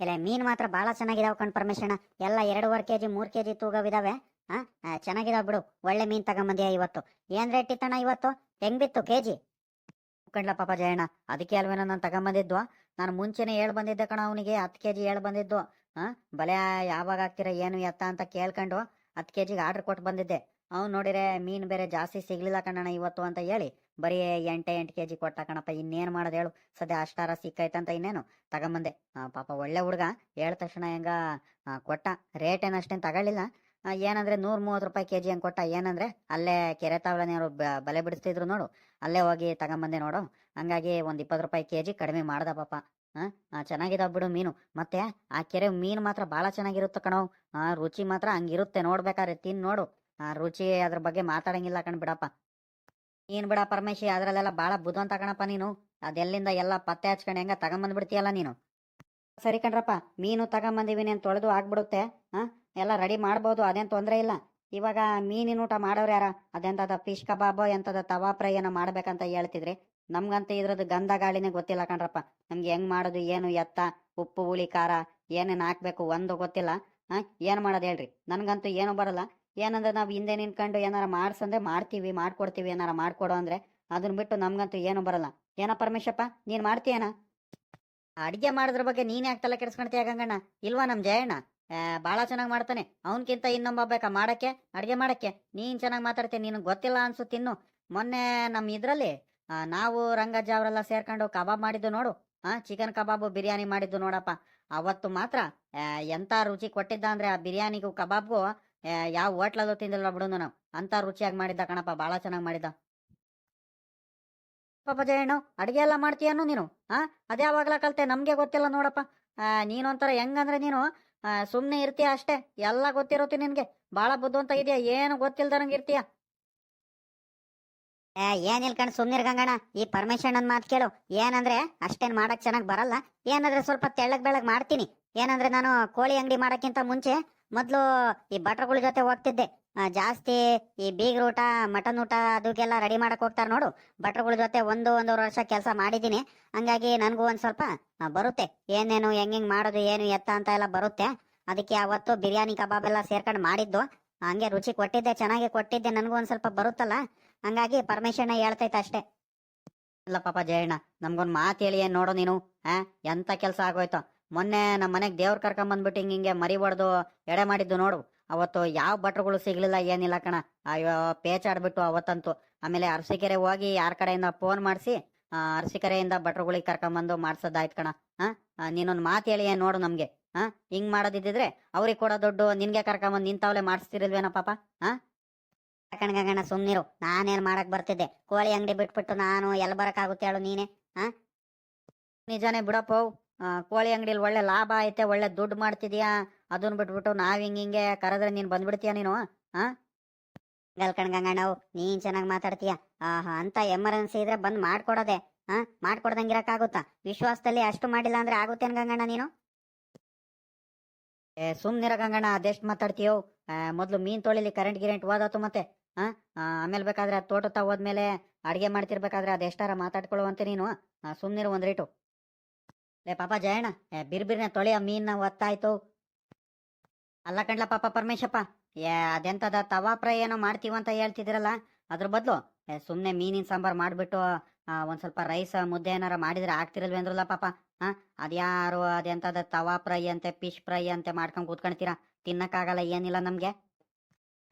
ಇಲ್ಲ ಮೀನು ಮಾತ್ರ ಭಾಳ ಚೆನ್ನಾಗಿದಾವೆ ಕಣ್ ಪರಮೇಶ್ವರ ಎಲ್ಲ ಎರಡೂವರೆ ಕೆ ಜಿ ಮೂರು ಕೆ ಜಿ ತೂಗವಿದಾವೆ ಹಾಂ ಚೆನ್ನಾಗಿದಾವೆ ಬಿಡು. ಒಳ್ಳೆ ಮೀನ್ ತಗೊಂಬಂದ್ಯಾ ಇವತ್ತು. ಏನು ರೇಟ್ ಇತ್ತಣ್ಣ ಇವತ್ತು? ಹೆಂಗ್ ಬಿತ್ತು ಕೆ ಜಿ ಕಂಡ್ಲ ಪಾಪ ಜಯಣ್ಣ, ಅದಕ್ಕೆ ಅಲ್ವೇನೋ ನಾನು ತಗೊಂಬಂದಿದ್ವು? ನಾನು ಮುಂಚೆನೆ ಹೇಳ್ ಬಂದಿದ್ದೆ ಕಣ ಅವನಿಗೆ, ಹತ್ತು ಕೆ ಜಿ ಹೇಳ್ ಬಂದಿದ್ದು. ಹಾಂ ಬಲೆ ಯಾವಾಗ ಹಾಕ್ತೀರ ಏನು ಎತ್ತ ಅಂತ ಕೇಳ್ಕೊಂಡು ಹತ್ತು ಕೆ ಜಿಗೆ ಆರ್ಡರ್ ಕೊಟ್ಟು ಬಂದಿದ್ದೆ. ಅವ್ನು ನೋಡಿರೆ, ಮೀನ್ ಬೇರೆ ಜಾಸ್ತಿ ಸಿಗ್ಲಿಲ್ಲ ಕಣ್ಣಣ್ಣ ಇವತ್ತು ಅಂತ ಹೇಳಿ. ಬರೀ ಎಂಟೆ ಎಂಟು ಕೆ ಜಿ ಕೊಟ್ಟ ಕಣಪ್ಪ, ಇನ್ನೇನು ಮಾಡೋದು ಹೇಳು? ಸದ್ಯ ಅಷ್ಟಾರ ಸಿಕ್ಕೈತಂತ ಇನ್ನೇನು? ತಗೊಂಬಂದೆ. ಪಾಪ ಒಳ್ಳೆ ಹುಡುಗ. ಹೇಳ ತಕ್ಷಣ ಹೆಂಗ ಕೊಟ್ಟ. ರೇಟ್ ಏನು ಅಷ್ಟೇನು ತಗೊಳ್ಳಿಲ್ಲ. ಏನಂದ್ರೆ ನೂರ ಮೂವತ್ತು ರೂಪಾಯಿ ಕೆ ಜಿ ಹಂಗೆ ಕೊಟ್ಟ. ಏನಂದ್ರೆ ಅಲ್ಲೇ ಕೆರೆ ತಾವಲನೆಯವರು ಬಲೆ ಬಿಡಿಸ್ತಿದ್ರು ನೋಡು. ಅಲ್ಲೇ ಹೋಗಿ ತಗೊಂಬಂದೆ ನೋಡು. ಹಂಗಾಗಿ ಒಂದು ಇಪ್ಪತ್ತು ರೂಪಾಯಿ ಕೆ ಜಿ ಕಡಿಮೆ ಮಾಡ್ದ ಪಾಪ. ಹಾಂ ಚೆನ್ನಾಗಿದಾವ್ ಬಿಡು ಮೀನು. ಮತ್ತೆ ಆ ಕೆರೆ ಮೀನು ಮಾತ್ರ ಭಾಳ ಚೆನ್ನಾಗಿರುತ್ತೆ ಕಣೋ. ರುಚಿ ಮಾತ್ರ ಹಂಗಿರುತ್ತೆ. ನೋಡ್ಬೇಕಾದ್ರೆ ತಿನ್ ನೋಡು. ಆ, ರುಚಿ ಅದ್ರ ಬಗ್ಗೆ ಮಾತಾಡಂಗಿಲ್ಲ ಕಣ್ ಬಿಡಪ್ಪ. ನೀನ್ ಬಿಡ ಪರಮೇಶಿ, ಅದ್ರಲ್ಲೆಲ್ಲ ಭಾಳ ಬುದ್ಧಂತ ಕಣಪ್ಪ ನೀನು. ಅದೆಲ್ಲಿಂದ ಎಲ್ಲ ಪತ್ತೆ ಹಚ್ಕೊಂಡು ಹೆಂಗ ತಗೊಂಬಂದ್ಬಿಡ್ತೀಯಲ್ಲ ನೀನು? ಸರಿ ಕಣ್ರಪ್ಪ, ಮೀನು ತಗೊಂಬಂದಿವಿ ನೀನು ತೊಳೆದು ಆಗ್ಬಿಡುತ್ತೆ. ಹಾ? ಎಲ್ಲ ರೆಡಿ ಮಾಡ್ಬೋದು, ಅದೇನು ತೊಂದರೆ ಇಲ್ಲ. ಇವಾಗ ಮೀನಿನ ಊಟ ಮಾಡೋರು ಯಾರ? ಅದೆಂತದ ಫಿಶ್ ಕಬಾಬ್, ಎಂತದ ತವಾ ಫ್ರೈ ಏನೋ ಮಾಡ್ಬೇಕಂತ ಹೇಳ್ತಿದ್ರಿ. ನಮ್ಗಂತ ಇದ್ರದ್ದು ಗಂಧ ಗಾಳಿನೇ ಗೊತ್ತಿಲ್ಲ ಕಣ್ರಪ್ಪ. ನಮ್ಗೆ ಹೆಂಗ್ ಮಾಡೋದು, ಏನು ಎತ್ತ, ಉಪ್ಪು, ಹುಳಿ, ಖಾರ, ಏನೇನು ಹಾಕ್ಬೇಕು ಒಂದು ಗೊತ್ತಿಲ್ಲ. ಹಾಂ, ಏನು ಮಾಡೋದು ಹೇಳ್ರಿ? ನನಗಂತೂ ಏನು ಬರಲ್ಲ. ಏನಂದ್ರೆ ನಾವು ಹಿಂದೆ ನಿಂತ್ಕೊಂಡು ಏನಾರ ಮಾಡ್ಸಂದ್ರೆ ಮಾಡ್ತೀವಿ, ಮಾಡ್ಕೊಡ್ತೀವಿ ಏನಾರ ಮಾಡ್ಕೊಡು ಅಂದ್ರೆ ಅದನ್ನ ಬಿಟ್ಟು ನಮ್ಗಂತೂ ಏನು ಬರಲ್ಲ. ಏನ ಪರಮೇಶಪ್ಪ ನೀನು ಮಾಡ್ತೀಯನ? ಅಡಿಗೆ ಮಾಡಿದ್ರ ಬಗ್ಗೆ ನೀನೇ ಯಾಕೆ ತಲೆ ಕೆಡಿಸ್ಕೊಳ್ತೀಯ ಗಂಗಣ್ಣ? ಇಲ್ವಾ ನಮ್ ಜಯಣ್ಣ? ಭಾಳ ಚೆನ್ನಾಗಿ ಮಾಡ್ತಾನೆ. ಅವನಕ್ಕಿಂತ ಇನ್ನೊಬ್ಬ ಬೇಕಾ? ಮಾಡಕ್ಕೆ? ಅಡಿಗೆ ಮಾಡಕ್ಕೆ? ನೀನ್ ಚೆನ್ನಾಗಿ ಮಾತಾಡ್ತೀಯ, ನಿನಗೆ ಗೊತ್ತಿಲ್ಲ ಅನ್ಸುತ್ತೆ ಇನ್ನು ಮೊನ್ನೆ ನಮ್ಮ ಇದ್ರಲ್ಲಿ ನಾವು ರಂಗಜ್ಜ ಅವರೆಲ್ಲ ಸೇರ್ಕೊಂಡು ಕಬಾಬ್ ಮಾಡಿದ್ದು ನೋಡು. ಹಾ ಚಿಕನ್ ಕಬಾಬು, ಬಿರಿಯಾನಿ ಮಾಡಿದ್ದು ನೋಡಪ್ಪ. ಅವತ್ತು ಮಾತ್ರ ಎಂಥ ಎಂತ ರುಚಿ ಕೊಟ್ಟಿದ್ದ ಅಂದ್ರೆ ಆ ಬಿರಿಯಾನಿಗೂ ಕಬಾಬ್ಗೂ ಯಾವ ಹೋಟ್ಲಲ್ಲೂ ತಿಂದಿಲ್ಲ ಬಿಡು ನಾವು ಅಂತ ರುಚಿಯಾಗಿ ಮಾಡಿದ್ದ ಕಣಪ್ಪ ಭಾಳ ಚೆನ್ನಾಗಿ ಮಾಡಿದ್ದ. ಪಾಪ ಜಯಣ್ಣು ಅಡಿಗೆ ಎಲ್ಲ ಮಾಡ್ತೀಯನು ನೀನು? ಹಾ ಅದೇ ಯಾವಾಗಲ ಕಲ್ತೆ ನಮ್ಗೆ ಗೊತ್ತಿಲ್ಲ ನೋಡಪ್ಪ. ಆ, ನೀನೊಂಥರ ಹೆಂಗಂದ್ರೆ ನೀನು ಸುಮ್ಮನೆ ಇರ್ತೀಯ ಅಷ್ಟೇ. ಎಲ್ಲ ಗೊತ್ತಿರುತ್ತೆ ನಿನ್ಗೆ. ಭಾಳ ಬುದ್ಧಿವಂತ ಇದೆಯಾ. ಏನು ಗೊತ್ತಿಲ್ದಂಗೆ ಇರ್ತೀಯ. ಏನಿಲ್ ಇಲ್ಕಂಡ್ ಸುಮ್ನಿರ್ ಈ ಪರಮೇಶಣ್ಣನ್ ಮಾತು ಕೇಳು. ಏನಂದ್ರೆ, ಅಷ್ಟೇನ್ ಮಾಡಕ್ ಚೆನ್ನಾಗ್ ಬರಲ್ಲ. ಏನಂದ್ರೆ ಸ್ವಲ್ಪ ತೆಳ್ಳಗ್ ಬೆಳಗ್ ಮಾಡ್ತೀನಿ. ಏನಂದ್ರೆ ನಾನು ಕೋಳಿ ಅಂಗಡಿ ಮಾಡಕ್ಕಿಂತ ಮುಂಚೆ ಮೊದ್ಲು ಈ ಭಟ್ರಗಳ ಜೊತೆ ಹೋಗ್ತಿದ್ದೆ. ಜಾಸ್ತಿ ಈ ಬೀಗ್ರ ಊಟ, ಮಟನ್ ಊಟ ಅದಕ್ಕೆಲ್ಲ ರೆಡಿ ಮಾಡಕ್ ಹೋಗ್ತಾರ ನೋಡು. ಭಟ್ರಗಳ ಜೊತೆ ಒಂದು, ಒಂದೂವರೆ ವರ್ಷ ಕೆಲಸ ಮಾಡಿದ್ದೀನಿ. ಹಂಗಾಗಿ ನನಗೂ ಒಂದ್ ಸ್ವಲ್ಪ ಬರುತ್ತೆ. ಏನೇನು ಹೆಂಗ್ ಮಾಡೋದು, ಏನು ಎತ್ತ ಅಂತ ಎಲ್ಲ ಬರುತ್ತೆ. ಅದಕ್ಕೆ ಅವತ್ತು ಬಿರಿಯಾನಿ, ಕಬಾಬ್ ಎಲ್ಲ ಸೇರ್ಕೊಂಡು ಮಾಡಿದ್ದು. ಹಂಗೆ ರುಚಿ ಕೊಟ್ಟಿದ್ದೆ, ಚೆನ್ನಾಗಿ ಕೊಟ್ಟಿದ್ದೆ. ನನಗೂ ಒಂದ್ ಸ್ವಲ್ಪ ಬರುತ್ತಲ್ಲ. ಹಂಗಾಗಿ ಪರಮೇಶಣ್ಣ ಹೇಳ್ತೈತೆ ಅಷ್ಟೇ. ಇಲ್ಲ ಪಾಪ ಜಯಣ್ಣ, ನಮ್ಗೊಂದ್ ಮಾತು ಹೇಳಿ ಏನ್ ನೋಡು ನೀನು, ಹಾ? ಎಂತ ಕೆಲಸ ಆಗೋಯ್ತು. ಮೊನ್ನೆ ನಮ್ಮ ಮನೆಗೆ ದೇವ್ರ ಕರ್ಕೊಂಬಂದ್ಬಿಟ್ಟು ಹಿಂಗ ಹಿಂಗೆ ಮರಿ ಹೊಡೆದು ಎಡೆ ಮಾಡಿದ್ದು ನೋಡು. ಅವತ್ತು ಯಾವ ಭಟ್ರುಗಳು ಸಿಗ್ಲಿಲ್ಲ ಏನಿಲ್ಲ ಕಣ. ಅಯ್ಯೋ, ಪೇಚಾಡ್ಬಿಟ್ಟು ಅವತ್ತಂತೂ. ಆಮೇಲೆ ಅರಸಿಕೆರೆ ಹೋಗಿ ಯಾರ ಕಡೆಯಿಂದ ಫೋನ್ ಮಾಡಿಸಿ ಅರಸಿಕೆರೆಯಿಂದ ಭಟ್ರುಗಳಿಗೆ ಕರ್ಕೊಂಬಂದು ಮಾಡ್ಸೋದಾಯ್ತು ಕಣ. ಹಾ? ನೀನೊಂದು ಮಾತು ಹೇಳಿ ಏನ್ ನೋಡು ನಮ್ಗೆ. ಹಾ? ಹಿಂಗ್ ಮಾಡೋದಿದ್ದಿದ್ರೆ ಅವ್ರಿಗೆ ಕೊಡೋ ದುಡ್ಡು ನಿನ್ಗೆ ಕರ್ಕೊಂಬಂದು ನಿಂತವಳೆ ಮಾಡಿಸ್ತಿರಲ್ವೇನ ಪಾಪ. ಹಾ? ಕಣ್ಗಣ್ಣ ಸುಮ್ನಿರು. ನಾನೇನ್ ಮಾಡಕ್ ಬರ್ತಿದ್ದೆ? ಕೋಳಿ ಅಂಗಡಿ ಬಿಟ್ಬಿಟ್ಟು ನಾನು ಎಲ್ಲಿ ಬರಕಾಗುತ್ತೆ ಹೇಳು ನೀನೆ ಹಾ ನಿಜಾನೇ ಬಿಡಪ್ಪ ಕೋಳಿ ಅಂಗಡಿಲಿ ಒಳ್ಳೆ ಲಾಭ ಐತೆ, ಒಳ್ಳೆ ದುಡ್ಡು ಮಾಡ್ತಿದ್ಯಾ. ಅದನ್ನ ಬಿಟ್ಬಿಟ್ಟು ನಾವ್ ಹಿಂಗ ಹಿಂಗೆ ಕರೆದ್ರೆ ನೀನ್ ಬಂದ್ಬಿಡ್ತೀಯ ನೀನು ಹಾ ಗಲ್ಕಣ್ ಗಂಗಣ್ಣವು ನೀನ್ ಚೆನ್ನಾಗಿ ಮಾತಾಡ್ತೀಯ. ಅಂತ ಎಮರ್ಜೆನ್ಸಿ ಇದ್ರೆ ಬಂದ್ ಮಾಡ್ಕೊಡೋದೆ ಹಾ ಮಾಡ್ಕೊಡ್ದಂಗ್ ಇರಕ್ಕಾಗುತ್ತಾ ವಿಶ್ವಾಸದಲ್ಲಿ ಅಷ್ಟು ಮಾಡಿಲ್ಲ ಅಂದ್ರೆ ಆಗುತ್ತೇನ್ ಗಂಗಣ್ಣ ನೀನು? ಏ, ಸುಮ್ನಿರ ಗಂಗಣ್ಣ, ಅದೆಷ್ಟ್ ಮಾತಾಡ್ತೀಯೋ ಮೊದ್ಲು ಮೀನ್ ತೊಳಿಲಿ ಕರೆಂಟ್ ಗಿರೆಂಟ್ ಹೋದಾತು ಮತ್ತೆ ಆ, ಆಮೇಲೆ ಬೇಕಾದ್ರೆ ಅದ್ ತೋಟ ಹೋದ್ಮೇಲೆ ಅಡಿಗೆ ಮಾಡ್ತಿರ್ಬೇಕಾದ್ರೆ ಅದ್ ಎಷ್ಟಾರ ಮಾತಾಡ್ಕೊಳ್ಳುವಂತೆ ನೀನು ಸುಮ್ಮನೆ ಒಂದು ರೇಟು. ಲೇ ಪಾಪ ಜಯಣ್ಣ ಬಿರ್ಬಿರ್ನೆ ತೊಳೆಯ ಮೀನ್ನ ಒತ್ತಾಯ್ತು ಅಲ್ಲ ಕಣ್ಲ ಪಾಪ ಪರಮೇಶಪ್ಪ ಏ ಅದೆಂತದ ತವಾ ಫ್ರೈ ಏನೋ ಮಾಡ್ತೀವಂತ ಹೇಳ್ತಿದಿರಲ್ಲ ಅದ್ರ ಬದಲು ಸುಮ್ಮನೆ ಮೀನಿನ ಸಾಂಬಾರ್ ಮಾಡ್ಬಿಟ್ಟು ಒಂದ್ ಸ್ವಲ್ಪ ರೈಸ್ ಮುದ್ದೆ ಏನಾರ ಮಾಡಿದ್ರೆ ಆಗ್ತಿರಲ್ವೇ ಅಂದ್ರಲ್ಲ ಪಾಪ ಹಾ ಅದ್ಯಾರು ಅದೆಂತದ ತವಾ ಫ್ರೈ ಅಂತೆ ಫಿಶ್ ಫ್ರೈ ಅಂತೆ ಮಾಡ್ಕೊಂಡ್ ಕೂತ್ಕೊಂತೀರಾ ತಿನ್ನಕ್ಕಾಗಲ್ಲ ಏನಿಲ್ಲ ನಮ್ಗೆ.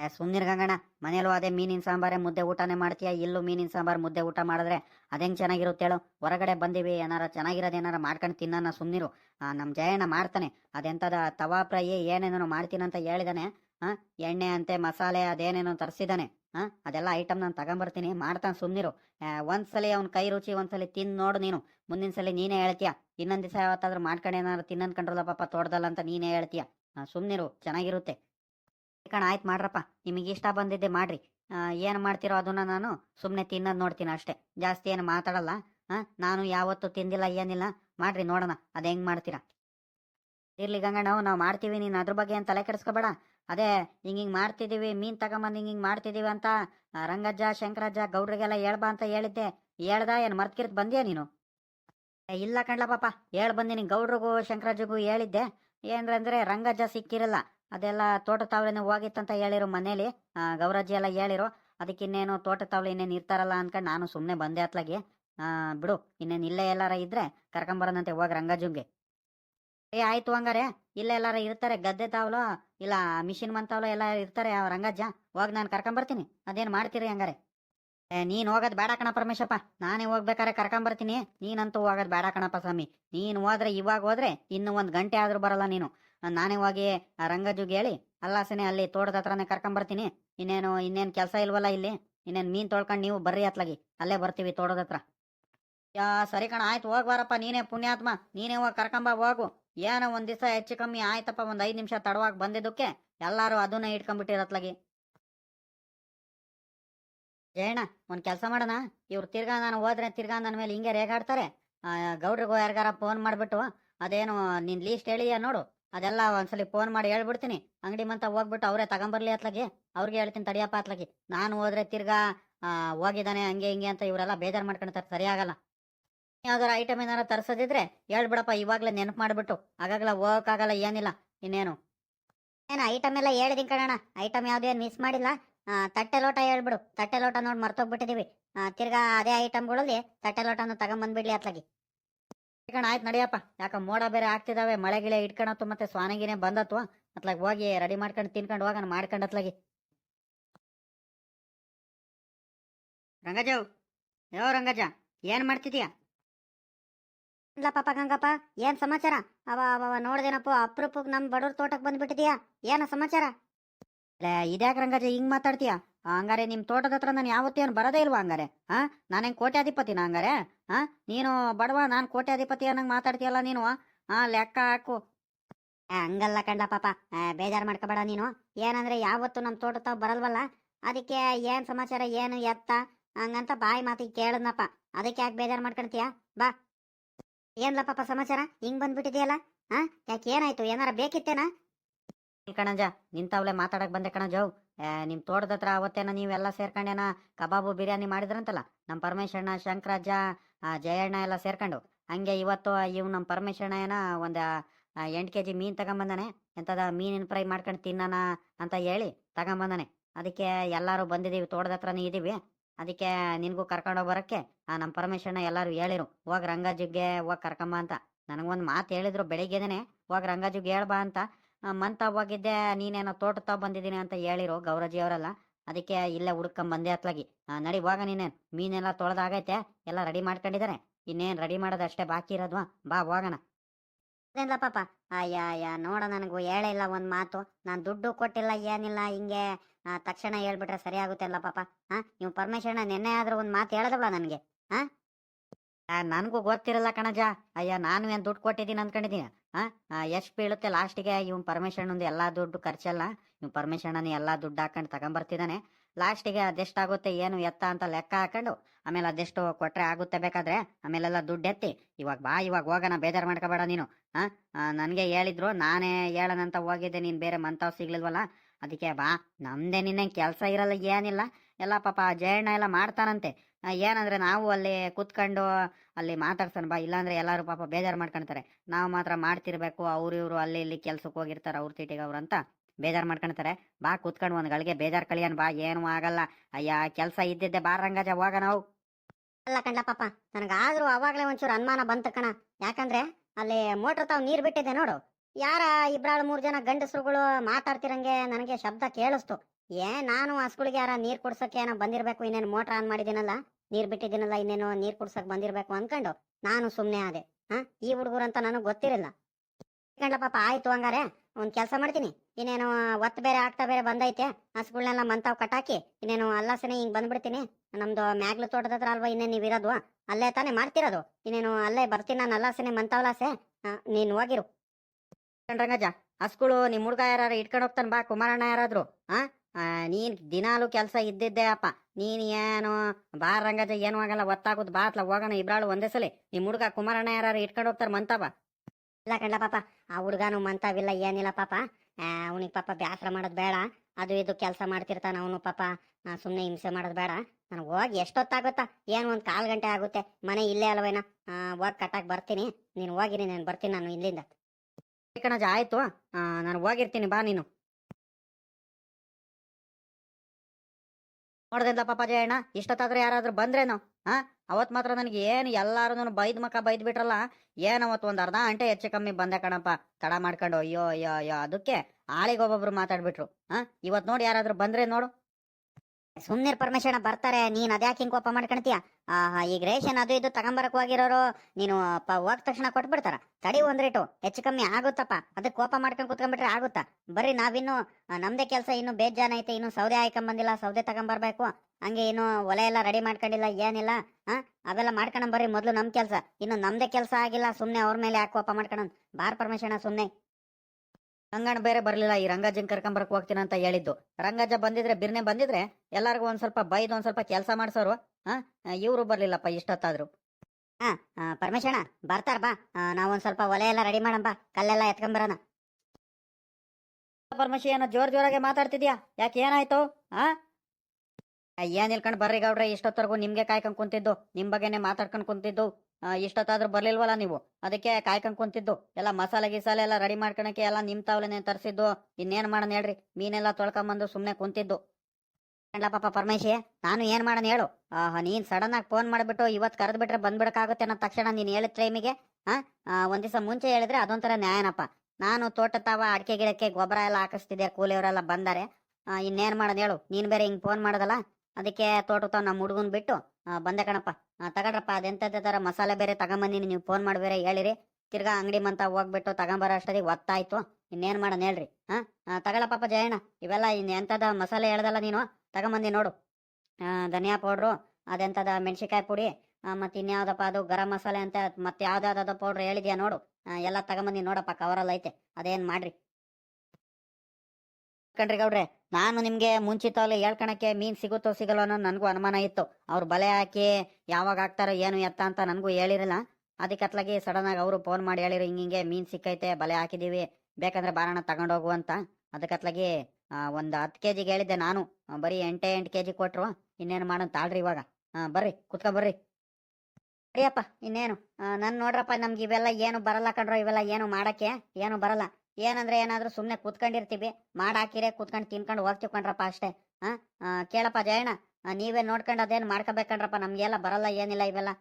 ಏ, ಸುಮ್ನಿರ್ ಗಂಗಣ್ಣ ಮನೇಲೂ ಅದೇ ಮೀನಿನ ಸಾಂಬಾರೇ ಮುದ್ದೆ ಊಟನೇ ಮಾಡ್ತೀಯ? ಇಲ್ಲೂ ಮೀನಿನ ಸಾಂಬಾರ್ ಮುದ್ದೆ ಊಟ ಮಾಡಿದ್ರೆ ಚೆನ್ನಾಗಿರುತ್ತೆ ಹೇಳು. ಹೊರಗಡೆ ಬಂದಿವಿ ಏನಾರ ಚೆನ್ನಾಗಿರೋದು ಏನಾರ ಮಾಡ್ಕೊಂಡು ತಿನ್ನೋಣ ಸುಮ್ನಿರು. ನಮ್ಮ ನಮ್ ಜಯಣ್ಣ ಮಾಡ್ತಾನೆ. ಅದೆಂಥದ ತವಾ ಫ್ರೈ ಏನೇನೋ ಮಾಡ್ತೀನಂತ ಹೇಳಿದಾನೆ. ಹಾ ಎಣ್ಣೆ ಅಂತೆ ಮಸಾಲೆ ಅದೇನೇನೋ ತರಿಸಿದಾನೆ. ಹಾ ಅದೆಲ್ಲ ಐಟಮ್ ನಾನು ತಗೊಂಬರ್ತೀನಿ. ಮಾಡ್ತಾನೆ ಸುಮ್ನಿರು. ಒಂದ್ಸಲ ಅವ್ನ ಕೈ ರುಚಿ ಒಂದ್ಸಲಿ ತಿಂದು ನೋಡು ನೀನು. ಮುಂದಿನ ಸಲ ನೀನೇ ಹೇಳ್ತೀಯ? ಇನ್ನೊಂದು ದಿವಸ ಯಾವತ್ತಾದ್ರೂ ಮಾಡ್ಕೊಂಡು ಏನಾರು ಕಂಡ್ರಲ್ಲ ಪಾಪ ತೋಟದಲ್ಲ ಅಂತ ನೀನೇ ಹೇಳ್ತೀಯ? ಆ, ಸುಮ್ನಿರು ಚೆನ್ನಾಗಿರುತ್ತೆ. ಕಣ ಆಯ್ತು ಮಾಡ್ರಪ್ಪ. ನಿಮಗೆ ಇಷ್ಟ ಬಂದಿದ್ದೆ ಮಾಡ್ರಿ. ಏನು ಮಾಡ್ತಿರೋ ಅದನ್ನ ನಾನು ಸುಮ್ಮನೆ ತಿನ್ನೋದು ನೋಡ್ತೀನಿ ಅಷ್ಟೇ. ಜಾಸ್ತಿ ಏನು ಮಾತಾಡಲ್ಲ. ನಾನು ಯಾವತ್ತೂ ತಿಂದಿಲ್ಲ ಏನಿಲ್ಲ. ಮಾಡ್ರಿ ನೋಡೋಣ. ಅದು ಹೆಂಗೆ ಮಾಡ್ತೀರಾ? ಇರ್ಲಿ ಗಂಗಣ್ಣ ನಾವು ಮಾಡ್ತೀವಿ. ನೀನು ಅದ್ರ ಬಗ್ಗೆ ಏನು ತಲೆ ಕೆಡಿಸ್ಕೋಬೇಡ. ಅದೇ ಹಿಂಗೆ ಹಿಂಗೆ ಮಾಡ್ತಿದ್ದೀವಿ ಮೀನು ತಗೊಂಬಂದು ಹಿಂಗೆ ಹಿಂಗೆ ಮಾಡ್ತಿದ್ದೀವಿ ಅಂತ ರಂಗಜ್ಜ ಶಂಕರಜ್ಜ ಗೌಡ್ರಿಗೆಲ್ಲ ಹೇಳ್ಬಾ ಅಂತ ಹೇಳಿದ್ದೆ. ಹೇಳ್ದ ಏನು ಮರ್ತ್ಕಿರ್ತ್ ಬಂದ್ಯಾ ನೀನು? ಇಲ್ಲ ಕಣ್ಲ ಪಾಪ ಹೇಳ್ ಬಂದಿನಿ. ಗೌಡ್ರಿಗೂ ಶಂಕರಾಜಿಗೂ ಹೇಳಿದ್ದೆ. ಏನ್ರಂದ್ರೆ ರಂಗಜ್ಜ ಸಿಕ್ಕಿರಲ್ಲ, ಅದೆಲ್ಲ ತೋಟ ತಾವಲೆನೆ ಹೋಗಿತ್ತಂತ ಹೇಳಿರು ಮನೇಲಿ. ಗೌರಜ್ಜಿ ಎಲ್ಲ ಹೇಳಿರು, ಅದಕ್ಕೆ ಇನ್ನೇನು ತೋಟ ತಾವಲೆ ಇನ್ನೇನು ಇರ್ತಾರಲ್ಲ ಅನ್ಕೊಂಡು ನಾನು ಸುಮ್ಮನೆ ಬಂದೆ ಅತ್ಲಾಗಿ. ಬಿಡು, ಇನ್ನೇನು ಇಲ್ಲೇ ಎಲ್ಲಾರ ಇದ್ರೆ ಕರ್ಕೊಂಬರೋದಂತೆ ಹೋಗಿ ರಂಗಜ್ಜುಂಗೆ ಏ, ಆಯ್ತು ಹಂಗಾರೆ, ಇಲ್ಲೇ ಎಲ್ಲಾರ ಇರ್ತಾರೆ, ಗದ್ದೆ ತಾವಲೋ ಇಲ್ಲ ಮಿಷಿನ್ ಮಂತಾವಲೋ ಎಲ್ಲ ಇರ್ತಾರೆ ರಂಗಜ್ಜ, ಹೋಗಿ ನಾನು ಕರ್ಕೊಂಬರ್ತೀನಿ ಅದೇನು ಮಾಡ್ತೀರಿ ಹಂಗಾರೆ? ನೀನ್ ಹೋಗದ್ ಬೇಡ ಕಣ ಪರಮೇಶಪ್ಪ ನಾನೇ ಹೋಗ್ಬೇಕಾರೆ ಕರ್ಕೊಂಬರ್ತೀನಿ. ನೀನಂತೂ ಹೋಗೋದ್ ಬೇಡ ಕಣಪ್ಪ ಸ್ವಾಮಿ. ನೀನ್ ಹೋದ್ರೆ ಇವಾಗ ಹೋದ್ರೆ ಇನ್ನು ಒಂದ್ ಗಂಟೆ ಆದ್ರೂ ಬರಲ್ಲ ನೀನು. ನಾನೇ ಹೋಗಿ ಆ ರಂಗಜ್ಜುಗೆ ಹೇಳಿ ಅಲ್ಲಾಸನೆ ಅಲ್ಲಿ ತೋಟದ ಹತ್ರನೇ ಕರ್ಕೊಂಬರ್ತೀನಿ. ಇನ್ನೇನು, ಇನ್ನೇನ್ ಕೆಲಸ ಇಲ್ವಲ್ಲ ಇಲ್ಲಿ? ಇನ್ನೇನ್ ಮೀನ್ ತೊಳ್ಕೊಂಡ್ ನೀವು ಬರ್ರಿ ಅತ್ಲಾಗಿ. ಅಲ್ಲೇ ಬರ್ತೀವಿ ತೋಟದ ಹತ್ರ. ಯಾ, ಸರಿ ಕಣ, ಆಯ್ತು, ಹೋಗ್ ಬಾರಪ್ಪ, ನೀನೇ ಪುಣ್ಯಾತ್ಮ. ನೀನೇ ಹೋಗಿ ಕರ್ಕೊಂಬ, ಹೋಗು. ಏನೋ ಒಂದ್ ದಿವಸ ಹೆಚ್ಚು ಕಮ್ಮಿ ಆಯ್ತಪ್ಪ, ಒಂದ್ ಐದ್ ನಿಮಿಷ ತಡವಾಗಿ ಬಂದಿದ್ದಕ್ಕೆ ಎಲ್ಲಾರು ಅದನ್ನ ಇಟ್ಕೊಂಡ್ಬಿಟ್ಟಿರತ್ಲಾಗಿ ಜಯಣ್ಣ ಒಂದು ಕೆಲಸ ಮಾಡೋಣ. ಇವ್ರು ತಿರ್ಗಾ ನಾನು ಹೋದ್ರೆ ತಿರ್ಗಾ ನನ್ನ ಮೇಲೆ ಹಿಂಗೆ ರೇಗಾಡ್ತಾರೆ. ಗೌಡ್ರಿಗೂ ಯಾರಿಗಾರ ಫೋನ್ ಮಾಡಿಬಿಟ್ಟು, ಅದೇನು ನಿನ್ ಲೀಸ್ಟ್ ಹೇಳಿಯ ನೋಡು. ಅದೆಲ್ಲ ಒಂದ್ಸಲಿ ಫೋನ್ ಮಾಡಿ ಹೇಳ್ಬಿಡ್ತೀನಿ. ಅಂಗಡಿ ಮಂತ ಹೋಗ್ಬಿಟ್ಟು ಅವರೇ ತಗೊಂಬರ್ಲಿ ಅತ್ಲಾಗಿ. ಅವ್ರಿಗೆ ಹೇಳ್ತೀನಿ, ತಡಿಯಪ್ಪ ಅತ್ಲಾಗಿ. ನಾನು ಹೋದ್ರೆ ತಿರ್ಗಾ ಹೋಗಿದ್ದಾನೆ, ಹಂಗೆ ಹಿಂಗೆ ಅಂತ ಇವರೆಲ್ಲ ಬೇಜಾರು ಮಾಡ್ಕೊಂತಾರೆ ಸರಿ ಆಗಲ್ಲ. ಯಾವ್ದಾರ ಐಟಮ್ ಏನಾರ ತರ್ಸೋದಿದ್ರೆ ಹೇಳ್ಬಿಡಪ್ಪ, ಇವಾಗ್ಲೇ ನೆನಪು ಮಾಡ್ಬಿಟ್ಟು. ಆಗಾಗ್ಲ ಹೋಗಕ್ಕಾಗಲ್ಲ, ಏನಿಲ್ಲ. ಇನ್ನೇನು? ಏನು ಐಟಮ್ ಎಲ್ಲ ಹೇಳಿದೀನಿ ಕಣಣ್ಣ. ಐಟಮ್ ಯಾವ್ದೇನು ಮಿಸ್ ಮಾಡಿಲ್ಲ. ತಟ್ಟೆ ಲೋಟ ಹೇಳ್ಬಿಡು. ತಟ್ಟೆ ಲೋಟ ನೋಡಿ ಮರ್ತೋಗ್ಬಿಟ್ಟಿದೀವಿ. ತಿರ್ಗಾ ಅದೇ ಐಟಮ್ಗಳಲ್ಲಿ ತಟ್ಟೆ ಲೋಟನ ತಗೊಂಬಂದ್ಬಿಡ್ಲಿ ಅತ್ಲಾಗಿ. ಕಣ ಆಯ್ತು ನಡಿಯಪ್ಪ. ಯಾಕ ಮೋಡ ಬೇರೆ ಆಗ್ತಿದಾವೆ. ಮಳೆ ಗಿಳೆ ಇಟ್ಕೊಳತ್ತು ಮತ್ತೆ ಸ್ವಾನಗಿನೇ ಬಂದತ್ವ. ಅತ್ಲಾಗ ಹೋಗಿ ರೆಡಿ ಮಾಡ್ಕೊಂಡು ತಿನ್ಕೊಂಡು ಹೋಗೋಣ ಮಾಡ್ಕೊಂಡು ಅತ್ಲಾಗಿ. ರಂಗಜವ್ ಯೋ ರಂಗಜ, ಏನ್ ಮಾಡ್ತಿದ್ಯಾ? ಇಲ್ಲ ಪಾಪ ಗಂಗಪ್ಪ, ಏನ್ ಸಮಾಚಾರ? ಅವ ಅವ ನೋಡ್ದೇನಪ್ಪ ಅಪ್ರೂಪಕ್ಕೆ ನಮ್ಮ ಬಡವ್ರ ತೋಟಕ್ಕೆ ಬಂದ್ಬಿಟ್ಟಿದ್ಯಾ. ಏನ ಸಮಾಚಾರ? ಲೇ ಇದ್ಯಾಕ ರಂಗಜ ಹಿಂಗ್ ಮಾತಾಡ್ತೀಯ? ಹಂಗಾರೆ ನಿಮ್ ತೋಟದ ಹತ್ರ ನಾನು ಯಾವತ್ತೇನು ಬರೋದೇ ಇಲ್ವಾ ಹಂಗಾರೆ? ಹಾ? ನಾನೇನ್ ಕೋಟ್ಯಾಧಿಪತಿನ ಹಂಗಾರೆ? ಹಾ? ನೀನು ಬಡವ, ನಾನ್ ಕೋಟ್ಯಾಧಿಪತಿ ಅನ್ನಂಗ್ ಮಾತಾಡ್ತೀಯಲ್ಲ ನೀನು? ಹಾ, ಲೆಕ್ಕ ಹಾಕು. ಹಂಗಲ್ಲ ಕಂಡ ಪಾಪ. ಬೇಜಾರ್ ಮಾಡ್ಕೋಬೇಡ ನೀನು. ಏನಂದ್ರೆ ಯಾವತ್ತು ನಮ್ಮ ತೋಟ ತಾವ್ ಬರಲ್ವಲ್ಲ? ಅದಕ್ಕೆ ಏನ್ ಸಮಾಚಾರ, ಏನು ಎತ್ತ? ಹಂಗಂತ ಬಾಯಿ ಮಾತಿಗೆ ಕೇಳದ್ನಪ್ಪ. ಅದಕ್ಕೆ ಯಾಕೆ ಬೇಜಾರ್ ಮಾಡ್ಕೊಂತೀಯ ಬಾ. ಏನ್ಲ ಪಾಪ ಸಮಾಚಾರ? ಹಿಂಗ್ ಬಂದ್ಬಿಟ್ಟಿದೆಯಲ್ಲ? ಹಾ? ಯಾಕೆ ಏನಾಯ್ತು? ಏನಾರ ಬೇಕಿತ್ತೇನಾ? ಕಣಜ ನಿಂತವ್ಲೆ ಮಾತಾಡಕ್ ಬಂದೆ ಕಣಜವ್ ಏ, ನಿಮ್ ತೋಟದ ಹತ್ರ ಅವತ್ತೇನ ನೀವೆಲ್ಲ ಸೇರ್ಕೊಂಡೇನ ಕಬಾಬು ಬಿರಿಯಾನಿ ಮಾಡಿದ್ರಂತಲ್ಲ ನಮ್ಮ ಪರಮೇಶ್ವರಣ್ಣ ಶಂಕರಾಜ ಜಯಣ್ಣ ಎಲ್ಲ ಸೇರ್ಕೊಂಡು ಹಂಗೆ ಇವತ್ತು ಇವ್ ನಮ್ಮ ಪರಮೇಶ್ವರಣ್ಣ ಏನ ಒಂದ್ ಎಂಟು ಕೆ ಜಿ ಮೀನ್ ತಗೊಂಬಂದಾನೆ ಎಂತದ ಮೀನಿನ ಫ್ರೈ ಮಾಡ್ಕೊಂಡು ತಿನ್ನಣ ಅಂತ ಹೇಳಿ ತಗೊಂಬಂದಾನೆ. ಅದಕ್ಕೆ ಎಲ್ಲಾರು ಬಂದಿದೀವಿ ತೋಟದ ಹತ್ರನೇ ಇದೀವಿ. ಅದಕ್ಕೆ ನಿನ್ಗೂ ಕರ್ಕೊಂಡು ಬರಕ್ಕೆ ಆ ನಮ್ ಪರಮೇಶ್ವರಣ್ಣ ಎಲ್ಲಾರು ಹೇಳಿರು ಹೋಗ್ ರಂಗಾಜುಗ್ಗೆ ಹೋಗ್ ಕರ್ಕೊಂಬ ಅಂತ. ನನಗೊಂದು ಮಾತು ಹೇಳಿದ್ರು ಬೆಳಿಗ್ಗೆದೇನೆ ಹೋಗ್ ರಂಗಜ್ಜಿಗೆ ಹೇಳ್ಬಾ ಅಂತ. ಆ, ಮಂತ ಹೋಗಿದ್ದೆ ನೀನೇನೋ ತೋಟ ತಾವ್ ಬಂದಿದ್ದೀನಿ ಅಂತ ಹೇಳಿರು ಗೌರಜಿ ಅವರೆಲ್ಲ. ಅದಕ್ಕೆ ಇಲ್ಲೇ ಹುಡ್ಕೊಂಡ್ ಬಂದೆ ಅತ್ಲಾಗಿ. ನಡಿ ಹೋಗ ನೀನೇನ್ ಮೀನೆಲ್ಲ ತೊಳೆದಾಗೈತೆ ಎಲ್ಲ ರೆಡಿ ಮಾಡ್ಕೊಂಡಿದ್ದಾರೆ ಇನ್ನೇನ್ ರೆಡಿ ಮಾಡೋದಷ್ಟೇ ಬಾಕಿ ಇರೋದ್ವಾ? ಬಾ ಹೋಗೋಣ. ಏನಿಲ್ಲ ಪಾಪ. ಅಯ್ಯ ನೋಡ ನನಗೂ ಹೇಳಿಲ್ಲ ಒಂದ್ ಮಾತು. ನಾನ್ ದುಡ್ಡು ಕೊಟ್ಟಿಲ್ಲ ಏನಿಲ್ಲ ಹಿಂಗೆ ತಕ್ಷಣ ಹೇಳ್ಬಿಟ್ರೆ ಸರಿ ಆಗುತ್ತೆ ಅಲ್ಲ ಪಾಪ. ಹಾ ನೀವು ಪರ್ಮಿಷನ್ ನಿನ್ನೆ ಆದ್ರೂ ಒಂದ್ ಮಾತು ಹೇಳದಲ್ಲ ನನಗೆ? ಹಾ ನನಗೂ ಗೊತ್ತಿರಲ್ಲ ಕಣಜ. ಅಯ್ಯ ನಾನು ಏನ್ ದುಡ್ಡು ಕೊಟ್ಟಿದ್ದೀನಿ ಅನ್ಕೊಂಡಿದ್ದೀನಿ ಎಷ್ಟು ಬೀಳುತ್ತೆ ಲಾಸ್ಟಿಗೆ ಇವ್ನು ಪರಮೇಶ್ವರನೊಂದು ಎಲ್ಲಾ ದುಡ್ಡು ಖರ್ಚಲ್ಲ ಇವ್ ಪರಮೇಶ್ವರನ ಎಲ್ಲಾ ದುಡ್ಡು ಹಾಕೊಂಡು ತಗೊಂಬರ್ತಿದ್ದಾನೆ ಲಾಸ್ಟಿಗೆ ಅದೆಷ್ಟಾಗುತ್ತೆ ಏನು ಎತ್ತ ಅಂತ ಲೆಕ್ಕ ಹಾಕೊಂಡು, ಆಮೇಲೆ ಅದೆಷ್ಟು ಕೊಟ್ರೆ ಆಗುತ್ತೆ ಬೇಕಾದ್ರೆ, ಆಮೇಲೆಲ್ಲ ದುಡ್ಡು ಎತ್ತಿ, ಇವಾಗ ಬಾ, ಇವಾಗ ಹೋಗೋಣ, ಬೇಜಾರು ಮಾಡ್ಕೋಬೇಡ ನೀನು. ಹಾ ನನಗೆ ಹೇಳಿದ್ರು, ನಾನೇ ಹೇಳನಂತ ಹೋಗಿದ್ದೆ, ನೀನು ಬೇರೆ ಮಂತಾವ್ ಸಿಗ್ಲಿಲ್ವಲ್ಲ? ಅದಕ್ಕೆ ಬಾ, ನಮ್ದೇ ನಿನ್ನೆ ಕೆಲಸ ಇರಲ್ಲ, ಏನಿಲ್ಲ. ಎಲ್ಲ ಪಾಪ ಜಯಣ್ಣ ಎಲ್ಲ ಮಾಡ್ತಾನಂತೆ. ಏನಂದ್ರೆ ನಾವು ಅಲ್ಲಿ ಕುತ್ಕೊಂಡು ಅಲ್ಲಿ ಮಾತಾಡ್ಸೋಣ ಬಾ, ಇಲ್ಲಾಂದ್ರೆ ಎಲ್ಲಾರು ಪಾಪ ಬೇಜಾರು ಮಾಡ್ಕೊಂತಾರೆ. ನಾವು ಮಾತ್ರ ಮಾಡ್ತಿರ್ಬೇಕು, ಅವ್ರು ಇವರು ಅಲ್ಲಿ ಇಲ್ಲಿ ಕೆಲ್ಸಕ್ಕೆ ಹೋಗಿರ್ತಾರೆ, ಅವ್ರ ತೀಟಿಗೆ ಅವ್ರು ಅಂತ ಬೇಜಾರ್ ಮಾಡ್ಕೊಂತಾರೆ. ಬಾ, ಕೂತ್ಕೊಂಡು ಒಂದ್ ಗಳಿಗೆ ಬೇಜಾರ್ ಕಳಿಯನ್ ಬಾ, ಏನು ಆಗಲ್ಲ. ಅಯ್ಯ, ಕೆಲಸ ಇದ್ದಿದ್ದೆ ಬಾರ್ ರಂಗಾಜ, ಹೋಗ ನಾವು. ಅಲ್ಲ ಕಂಡ ಪಾಪ, ನನಗಾದ್ರೂ ಅವಾಗ್ಲೇ ಒಂಚೂರು ಅನುಮಾನ ಬಂತು ಕಣ. ಯಾಕಂದ್ರೆ ಅಲ್ಲಿ ಮೋಟ್ರ್ ತಾವ್ ನೀರ್ ಬಿಟ್ಟಿದೆ ನೋಡು. ಯಾರ ಇಬ್ರಾಳು ಮೂರ್ ಜನ ಗಂಡಸರುಗಳು ಮಾತಾಡ್ತಿರಂಗೆ ನನಗೆ ಶಬ್ದ ಕೇಳಿಸ್ತು. ಏ, ನಾನು ಹಸುಗಳಿಗೆ ಯಾರ ನೀರ್ ಕುಡ್ಸಕ್ಕೆ ಏನೋ ಬಂದಿರ್ಬೇಕು, ಇನ್ನೇನು ಮೋಟರ್ ಆನ್ ಮಾಡಿದ್ದೀನಲ್ಲ, ನೀರ್ ಬಿಟ್ಟಿದ್ದೀನಲ್ಲ, ಇನ್ನೇನು ನೀರ್ ಕುಡ್ಸಕ್ ಬಂದಿರ್ಬೇಕು ಅನ್ಕೊಂಡು ನಾನು ಸುಮ್ನೆ ಆದೆ. ಹಾ, ಈ ಹುಡುಗರು ಅಂತ ನನಗೆ ಗೊತ್ತಿರಲಿಲ್ಲ ಕಂಡ್ಲ ಪಾಪ, ಆಯ್ತು ಹಂಗಾರೆ, ಒಂದ್ ಕೆಲಸ ಮಾಡ್ತೀನಿ. ಇನ್ನೇನು ಒತ್ತ ಬೇರೆ ಆಗ್ತಾ ಬೇರೆ ಬಂದೈತೆ ಹಸುಗಳನ್ನೆಲ್ಲ ಮಂತಾವ್ ಕಟ್ಟಾಕಿ, ಇನ್ನೇನು ಅಲ್ಲಾಸನೆ ಹಿಂಗ್ ಬಂದ್ಬಿಡ್ತೀನಿ. ನಮ್ದು ಮ್ಯಾಗ್ಲು ತೋಟದ ಹತ್ರ ಅಲ್ವಾ, ಇನ್ನೇನು ನೀವು ಇರೋದು? ಅಲ್ಲೇ ತಾನೇ ಮಾಡ್ತಿರೋದು. ಇನ್ನೇನು ಅಲ್ಲೇ ಬರ್ತೀನಿ, ನಾನು ಅಲ್ಲಾಸನೆ ಮಂತಾವ್ಲಾಸೆ. ನೀನ್ ಹೋಗಿರು. ರಂಗಜ ಹಸುಗಳು ನಿಮ್ ಹುಡ್ಗ ಯಾರು ಇಟ್ಕೊಂಡು ಹೋಗ್ತಾನೆ ಬಾ, ಕುಮಾರಣ್ಣ ಯಾರಾದ್ರು, ಹಾ? ನೀನ್ ದಿನಾಲು ಕೆಲಸ ಇದ್ದಿದ್ದೆ ಅಪ್ಪ. ನೀನ್ ಏನು ಬಾರ್ ರಂಗಜ ಏನು ಆಗಲ್ಲ, ಒತ್ತಾಗುದ್ ಬಾತ್ಲ ಹೋಗೋಣ ಇಬ್ರಾಳು ಒಂದೇ ಸಲ. ನಿಮ್ ಹುಡುಗ ಕುಮಾರಣ್ಣ ಯಾರು ಇಟ್ಕೊಂಡು ಹೋಗ್ತಾರ ಮಂತಾವ ಇಲ್ಲ ಕಂಡ ಪಾಪ, ಆ ಹುಡುಗನು ಮಂತಾವಿಲ್ಲ, ಏನಿಲ್ಲ ಪಾಪ. ಅವನಿಗೆ ಪಾಪ ಬ್ಯಾಸರ ಮಾಡೋದ್ ಬೇಡ. ಅದು ಇದು ಕೆಲಸ ಮಾಡ್ತಿರ್ತಾನ ಅವನು ಪಾಪ. ಸುಮ್ಮನೆ ಹಿಂಸೆ ಮಾಡೋದು ಬೇಡ. ನಾನು ಹೋಗಿ ಎಷ್ಟೊತ್ತಾಗುತ್ತಾ ಏನು ಒಂದು ಕಾಲು ಗಂಟೆ ಆಗುತ್ತೆ. ಮನೆ ಇಲ್ಲೇ ಅಲ್ವೇನ ಹೋಗಿ ಕಟ್ಟಾಕ್ ಬರ್ತೀನಿ. ನೀನು ಹೋಗಿರಿ, ನಾನು ಬರ್ತೀನಿ ನಾನು ಇಲ್ಲಿಂದ. ಕಣಜ, ಆಯ್ತು. ನಾನು ಹೋಗಿರ್ತೀನಿ, ಬಾ ನೀನು. ನೋಡ್ದಿಲ್ಲ ಪಾಪ ಜಯಣ್ಣ ಇಷ್ಟತ್ತಾದ್ರೆ ಯಾರಾದ್ರೂ ಬಂದ್ರೇನು? ಹಾ ಅವತ್ ಮಾತ್ರ ನನಗೆ ಏನು ಎಲ್ಲಾರು ಬೈದ್ ಮಕ್ಕ ಬೈದ್ ಬಿಟ್ರಲ್ಲ? ಏನ್ ಅವತ್ತು ಒಂದ್ ಅರ್ಧ ಗಂಟೆ ಹೆಚ್ಚು ಕಮ್ಮಿ ಬಂದೆ ಕಣಪ್ಪ. ತಡ ಮಾಡ್ಕೊಂಡು ಅಯ್ಯೋ ಅಯ್ಯೋ ಅಯ್ಯೋ, ಅದಕ್ಕೆ ಆಳಿಗೊಬ್ಬೊಬ್ರು ಮಾತಾಡ್ಬಿಟ್ರು. ಹಾ ಇವತ್ ನೋಡಿ ಯಾರಾದ್ರೂ ಬಂದ್ರೆ ನೋಡು. ಸುಮ್ನಿರ್ ಪರಮೇಶ್ವರ ಬರ್ತಾರೆ. ನೀನ್ ಅದ್ಯಾಕೆ ಹಿಂಗ್ ಕೋಪ ಮಾಡ್ಕೊಳ್ತೀಯ ಆಹಾ ಈಗ ರೇಷನ್ ಅದು ಇದು ತಗೊಂಬರಕ್ ಹೋಗಿರೋರು ನೀನು ಹೋಗ್ ತಕ್ಷಣ ಕೊಟ್ಬಿಡ್ತಾರ. ತಡಿ ಒಂದ್ ರೇಟು. ಹೆಚ್ಚು ಕಮ್ಮಿ ಆಗುತ್ತಪ್ಪ. ಅದಕ್ಕೆ ಕೋಪ ಮಾಡ್ಕೊಂಡ್ ಕುತ್ಕೊಂಡ್ಬಿಟ್ರೆ ಆಗುತ್ತಾ? ಬರ್ರಿ ನಾವಿನ್ನು ಆ, ನಮ್ದೇ ಕೆಲಸ ಇನ್ನು ಬೇಜಾನ್ ಐತೆ. ಇನ್ನು ಸೌದೆ ಹಾಕೊಂಡ್ ಬಂದಿಲ್ಲ ಸೌದೆ ತಗೊಂಬರ್ಬೇಕು. ಹಂಗೆ ಇನ್ನು ಒಲೆ ಎಲ್ಲ ರೆಡಿ ಮಾಡ್ಕೊಂಡಿಲ್ಲ ಏನಿಲ್ಲ. ಹಾ ಅವೆಲ್ಲ ಮಾಡ್ಕೊಂಡ್ ಬರ್ರಿ. ಮೊದ್ಲು ನಮ್ ಕೆಲಸ. ಇನ್ನು ನಮ್ದೇ ಕೆಲಸ ಆಗಿಲ್ಲ. ಸುಮ್ನೆ ಅವ್ರ ಮೇಲೆ ಯಾಕೆ ಕೋಪ ಮಾಡ್ಕೊಂಡ್ ಬಾರ್ ಪರ್ಮಿಷನ್ ಸುಮ್ನೆ. ರಂಗಣ್ಣ ಬೇರೆ ಬರ್ಲಿಲ್ಲ, ಈ ರಂಗಜ್ಜನ್ ಕರ್ಕೊಂಬರಕ್ ಹೋಗ್ತೀನಿ ಅಂತ ಹೇಳಿದ್ದು. ರಂಗಾಜ ಬಂದಿದ್ರೆ, ಬಿರ್ನೆ ಬಂದಿದ್ರೆ ಎಲ್ಲಾರ್ಗು ಒಂದ್ ಸ್ವಲ್ಪ ಬೈದು ಒಂದ್ ಸ್ವಲ್ಪ ಕೆಲಸ ಮಾಡ್ಸೋರು, ಹಾ? ಇವ್ರು ಬರ್ಲಿಲ್ಲಪ್ಪ ಇಷ್ಟೊತ್ತಾದ್ರು. ಹಾ ಪರಮೇಶಣ್ಣ ಬರ್ತಾರ ಬಾ. ನಾವೊಂದ್ ಸ್ವಲ್ಪ ಒಲೆ ಎಲ್ಲ ರೆಡಿ ಮಾಡಂಬ ಕಲ್ಲೆಲ್ಲ ಎತ್ಕೊಂಬರೋಣ ಪರಮೇಶಿ ಏನೋ ಜೋರ್ ಜೋರಾಗೆ ಮಾತಾಡ್ತಿದ್ಯಾ? ಯಾಕೆ ಏನಾಯ್ತು? ಹಾ ಏನ್ ಇಲ್ಕೊಂಡ್ ಬರ್ರಿ ಗೌಡ್ರೆ ಇಷ್ಟೊತ್ತವರೆಗೂ ನಿಮ್ಗೆ ಕಾಯ್ಕೊಂಡ್ ಕುಂತಿದ್ದು ನಿಮ್ ಬಗ್ಗೆನೆ ಮಾತಾಡ್ಕೊಂಡ್ ಕುಂತಿದ್ದು ಇಷ್ಟೊತ್ತಾದ್ರೂ ಬರ್ಲಿಲ್ವಲ್ಲ ನೀವು? ಅದಕ್ಕೆ ಕಾಯ್ಕೊಂಡ್ ಕುಂತಿದ್ದು ಎಲ್ಲ ಮಸಾಲೆ ಗಿಸಾಲೆ ಎಲ್ಲ ರೆಡಿ ಮಾಡ್ಕೊಳಕ್ಕೆ ಎಲ್ಲ ನಿಮ್ ತಾವ್ಲೆನೆ ತರಿಸಿದ್ದು ಇನ್ನೇನ್ ಮಾಡೋಣ ಹೇಳ್ರಿ ಮೀನೆಲ್ಲ ತೊಳ್ಕೊಂಬಂದು ಸುಮ್ನೆ ಕುಂತಿದ್ದು. ಪಾಪ ಪರಮೇಶಿ ನಾನು ಏನ್ ಮಾಡೋಣ ಹೇಳು? ಆಹಾ ನೀನ್ ಸಡನ್ ಆಗಿ ಫೋನ್ ಮಾಡ್ಬಿಟ್ಟು ಇವತ್ ಕರೆದ್ ಬಿಟ್ರೆ ಬಂದ್ಬಿಡಕ್ಕಾಗುತ್ತೆ ಅನ್ನೋ ತಕ್ಷಣ ನೀನ್ ಹೇಳಿದ ಟೈಮಿಗೆ ಆ, ಒಂದ್ ದಿವಸ ಮುಂಚೆ ಹೇಳಿದ್ರೆ ಅದೊಂಥರ ನ್ಯಾಯನಪ್ಪ. ನಾನು ತೋಟ ತಾವ ಅಡಿಕೆ ಗಿಡಕ್ಕೆ ಗೊಬ್ಬರ ಎಲ್ಲ ಹಾಕಿಸ್ತಿದ್ದೆ ಕೂಲಿಯವರೆಲ್ಲ ಬಂದಾರೆ. ಇನ್ನೇನ್ ಮಾಡೋಣ ಹೇಳು? ನೀನ್ ಬೇರೆ ಹಿಂಗ್ ಫೋನ್ ಮಾಡೋದಲ್ಲ? ಅದಕ್ಕೆ ತೋಟ ನಮ್ಮ ಹುಡುಗನ್ ಬಿಟ್ಟು ಬಂದೆ ಕಣಪ್ಪ. ತಗೊಂಡ್ರಪ್ಪ ತಗಡ್ರಪ್ಪ ಅದೆಂತದ ತರ ಮಸಾಲೆ ಬೇರೆ ತಗೊಂಬಂದಿನಿ ನೀವು ಫೋನ್ ಮಾಡಿ ಬೇರೆ ಹೇಳಿರಿ. ತಿರ್ಗಾ ಅಂಗಡಿ ಮಂತ ಹೋಗ್ಬಿಟ್ಟು ತಗೊಂಬರ ಅಷ್ಟೊತ್ತಿಗೆ ಒತ್ತಾಯ್ತು. ಇನ್ನೇನ್ ಮಾಡೋಣ ಹೇಳ್ರಿ ಹಾ? ಆ, ತಗೊಳ ಪಾಪ ಜಯಣ್ಣ. ಇವೆಲ್ಲ ಇನ್ ಎಂತದ ಮಸಾಲೆ ಹೇಳ್ದಲ್ಲ ನೀನು? ತಗೊಂಬಂದಿ ನೋಡು. ಧನಿಯಾ ಪೌಡ್ರು ಅದೆಂತದ ಮೆಣಸಿಕಾಯಿ ಪುಡಿ ಮತ್ತೆ ಇನ್ಯಾವ್ದಪ್ಪ ಅದು ಗರಂ ಮಸಾಲೆ ಅಂತ ಮತ್ತೆ ಯಾವ್ದಾವ್ದು ಪೌಡ್ರ್ ಹೇಳಿದ್ಯಾ ನೋಡು. ಎಲ್ಲ ತಗೊಂಬಂದಿ ನೋಡಪ್ಪ ಕವರಲ್ಲಿ ಐತೆ ಅದೇನ್ ಮಾಡ್ರಿ? ಕಣ್ರಿ ಗೌಡ್ರೆ, ನಾನು ನಿಮ್ಗೆ ಮುಂಚಿತವಾಗಿ ಹೇಳ್ಕಣಕ್ಕೆ ಮೀನ್ ಸಿಗುತ್ತೋ ಸಿಗಲ್ಲೋ ಅನ್ನೋ ನನಗೂ ಅನುಮಾನ ಇತ್ತು. ಅವ್ರು ಬಲೆ ಹಾಕಿ ಯಾವಾಗ ಹಾಕ್ತಾರೋ ಏನು ಎತ್ತ ಅಂತ ನನಗೂ ಹೇಳಿರಲ್ಲ ಅದಕ್ಕೆ ಅತ್ಲಾಗಿ ಸಡನ್ ಆಗಿ ಅವರು ಫೋನ್ ಮಾಡಿ ಹೇಳಿರು ಹಿಂಗಿಂಗೆ ಮೀನ್ ಸಿಕ್ಕೈತೆ, ಬಲೆ ಹಾಕಿದೀವಿ, ಬೇಕಂದ್ರೆ ಬಾರಣ ತಗೊಂಡೋಗು ಅಂತ. ಅದಕ್ಕತ್ಲಾಗಿ ಒಂದು ಹತ್ತು ಕೆ ಜಿಗೆ ಹೇಳಿದ್ದೆ ನಾನು, ಬರೀ ಎಂಟೇ ಎಂಟು ಕೆ ಜಿ ಕೊಟ್ರು, ಇನ್ನೇನು ಮಾಡೋಣ ತಾಳ್ರಿ ಇವಾಗ. ಬರ್ರಿ, ಕುತ್ಕೊ ಬರ್ರಿ. ಅಯ್ಯಪ್ಪ, ಇನ್ನೇನು? ನನ್ ನೋಡ್ರಪ್ಪ, ನಮ್ಗೆ ಇವೆಲ್ಲ ಏನು ಬರಲ್ಲ ಕಣ್ರೋ, ಇವೆಲ್ಲ ಏನು ಮಾಡಕ್ಕೆ, ಏನು ಬರಲ್ಲ. ಏನಂದ್ರೆ ಏನಾದ್ರೂ ಸುಮ್ಮನೆ ಕುತ್ಕೊಂಡಿರ್ತೀವಿ ಮಾಡಾಕಿರೇ ಕುತ್ಕೊಂಡು ತಿನ್ಕೊಂಡು ಹೋಗ್ತೀವಿ ಕಣ್ರಪ್ಪ ಅಷ್ಟೇ. ಹಾ? ಕೇಳಪ್ಪ ಜಯಣ್ಣ ನೀವೇ ನೋಡ್ಕೊಂಡು ಅದೇನು ಮಾಡ್ಕೋಬೇಕಣ್ರಪ್ಪ ನಮ್ಗೆಲ್ಲ ಬರಲ್ಲ, ಏನಿಲ್ಲ ಇವೆಲ್ಲ.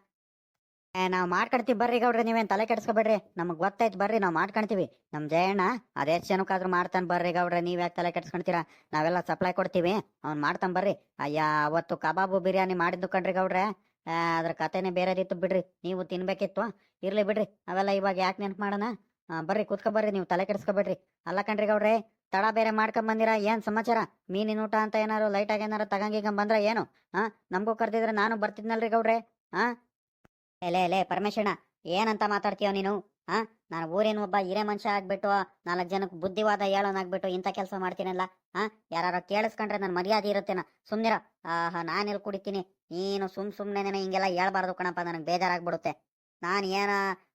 ನಾವು ಮಾಡ್ಕೊಡ್ತೀವಿ ಬರ್ರಿ ಗೌಡ್ರಿ, ನೀವೇನ್ ತಲೆ ಕೆಡಿಸ್ಕೊಬೇಡ್ರಿ. ನಮ್ಗೆ ಗೊತ್ತಾಯ್ತು ಬರ್ರಿ, ನಾವು ಮಾಡ್ಕೊಂತೀವಿ ನಮ್ಮ ಜಯಣ್ಣ ಅದೇ ಜನಕ್ಕಾದ್ರೂ ಮಾಡ್ತಾನೆ ಬರ್ರಿ ಗೌಡ್ರೆ, ನೀವು ಯಾಕೆ ತಲೆ ಕೆಡ್ಸ್ಕೊಂತೀರಾ ನಾವೆಲ್ಲ ಸಪ್ಲೈ ಕೊಡ್ತೀವಿ, ಅವ್ನು ಮಾಡ್ತಾನೆ ಬರ್ರಿ. ಅಯ್ಯ, ಅವತ್ತು ಕಬಾಬು ಬಿರಿಯಾನಿ ಮಾಡಿದ್ದು ಕಣ್ರಿ ಗೌಡ್ರೆ. ಅದ್ರ ಕತೆನೆ ಬೇರೆದಿತ್ತು ಬಿಡ್ರಿ, ನೀವು ತಿನ್ಬೇಕಿತ್ತು. ಇರ್ಲಿ ಬಿಡ್ರಿ, ಅವೆಲ್ಲ ಇವಾಗ ಯಾಕೆ ನೆನ್ಪು ಮಾಡೋಣ? ಬರ್ರಿ ಕೂತ್ಕ ಬರ್ರಿ, ನೀವು ತಲೆ ಕೆಡಿಸ್ಕೊಬೇಡ್ರಿ. ಅಲ್ಲ ಕಣ್ರಿ ಗೌಡ್ರೆ, ತಡ ಬೇರೆ ಮಾಡ್ಕೊಂಡ್ ಬಂದಿರಾ, ಏನ್ ಸಮಾಚಾರ? ಮೀನಿನ ಊಟ ಅಂತ ಏನಾರು ಲೈಟ್ ಆಗಿ ಏನಾರು ತಗಂಗಿಗ ಬಂದ್ರ ಏನು? ಹಾ, ನಮಗೂ ಕರ್ದಿದ್ರೆ ನಾನು ಬರ್ತಿದ್ನಲ್ರಿ ಗೌಡ್ರೆ. ಹಾ? ಎಲೆ ಎಲೆ ಪರಮೇಶಣ್ಣ ಏನಂತ ಮಾತಾಡ್ತೀಯ ನೀನು? ಹಾ, ನಾನು ಊರಿನ ಒಬ್ಬ ಹಿರೇ ಮನುಷ್ಯ ಆಗ್ಬಿಟ್ಟು ನಾಲ್ಕು ಜನಕ್ಕೆ ಬುದ್ಧಿವಾದ ಹೇಳೋನಾಗ್ಬಿಟ್ಟು ಇಂಥ ಕೆಲಸ ಮಾಡ್ತೀನಲ್ಲ, ಹಾ? ಯಾರು ಕೇಳಿಸ್ಕೊಂಡ್ರೆ ನನ್ನ ಮರ್ಯಾದೆ ಇರುತ್ತೇನ. ಸುಮ್ನಿರ. ಆಹಾ, ನಾನು ಎಲ್ಲಿ ಕುಡಿತೀನಿ? ನೀನು ಸುಮ್ ಸುಮ್ನೆ ಹಿಂಗೆಲ್ಲ ಹೇಳ್ಬಾರ್ದು ಕಣಪ್ಪ, ನನಗೆ ಬೇಜಾರಾಗ್ಬಿಡುತ್ತೆ. ನಾನು ಏನ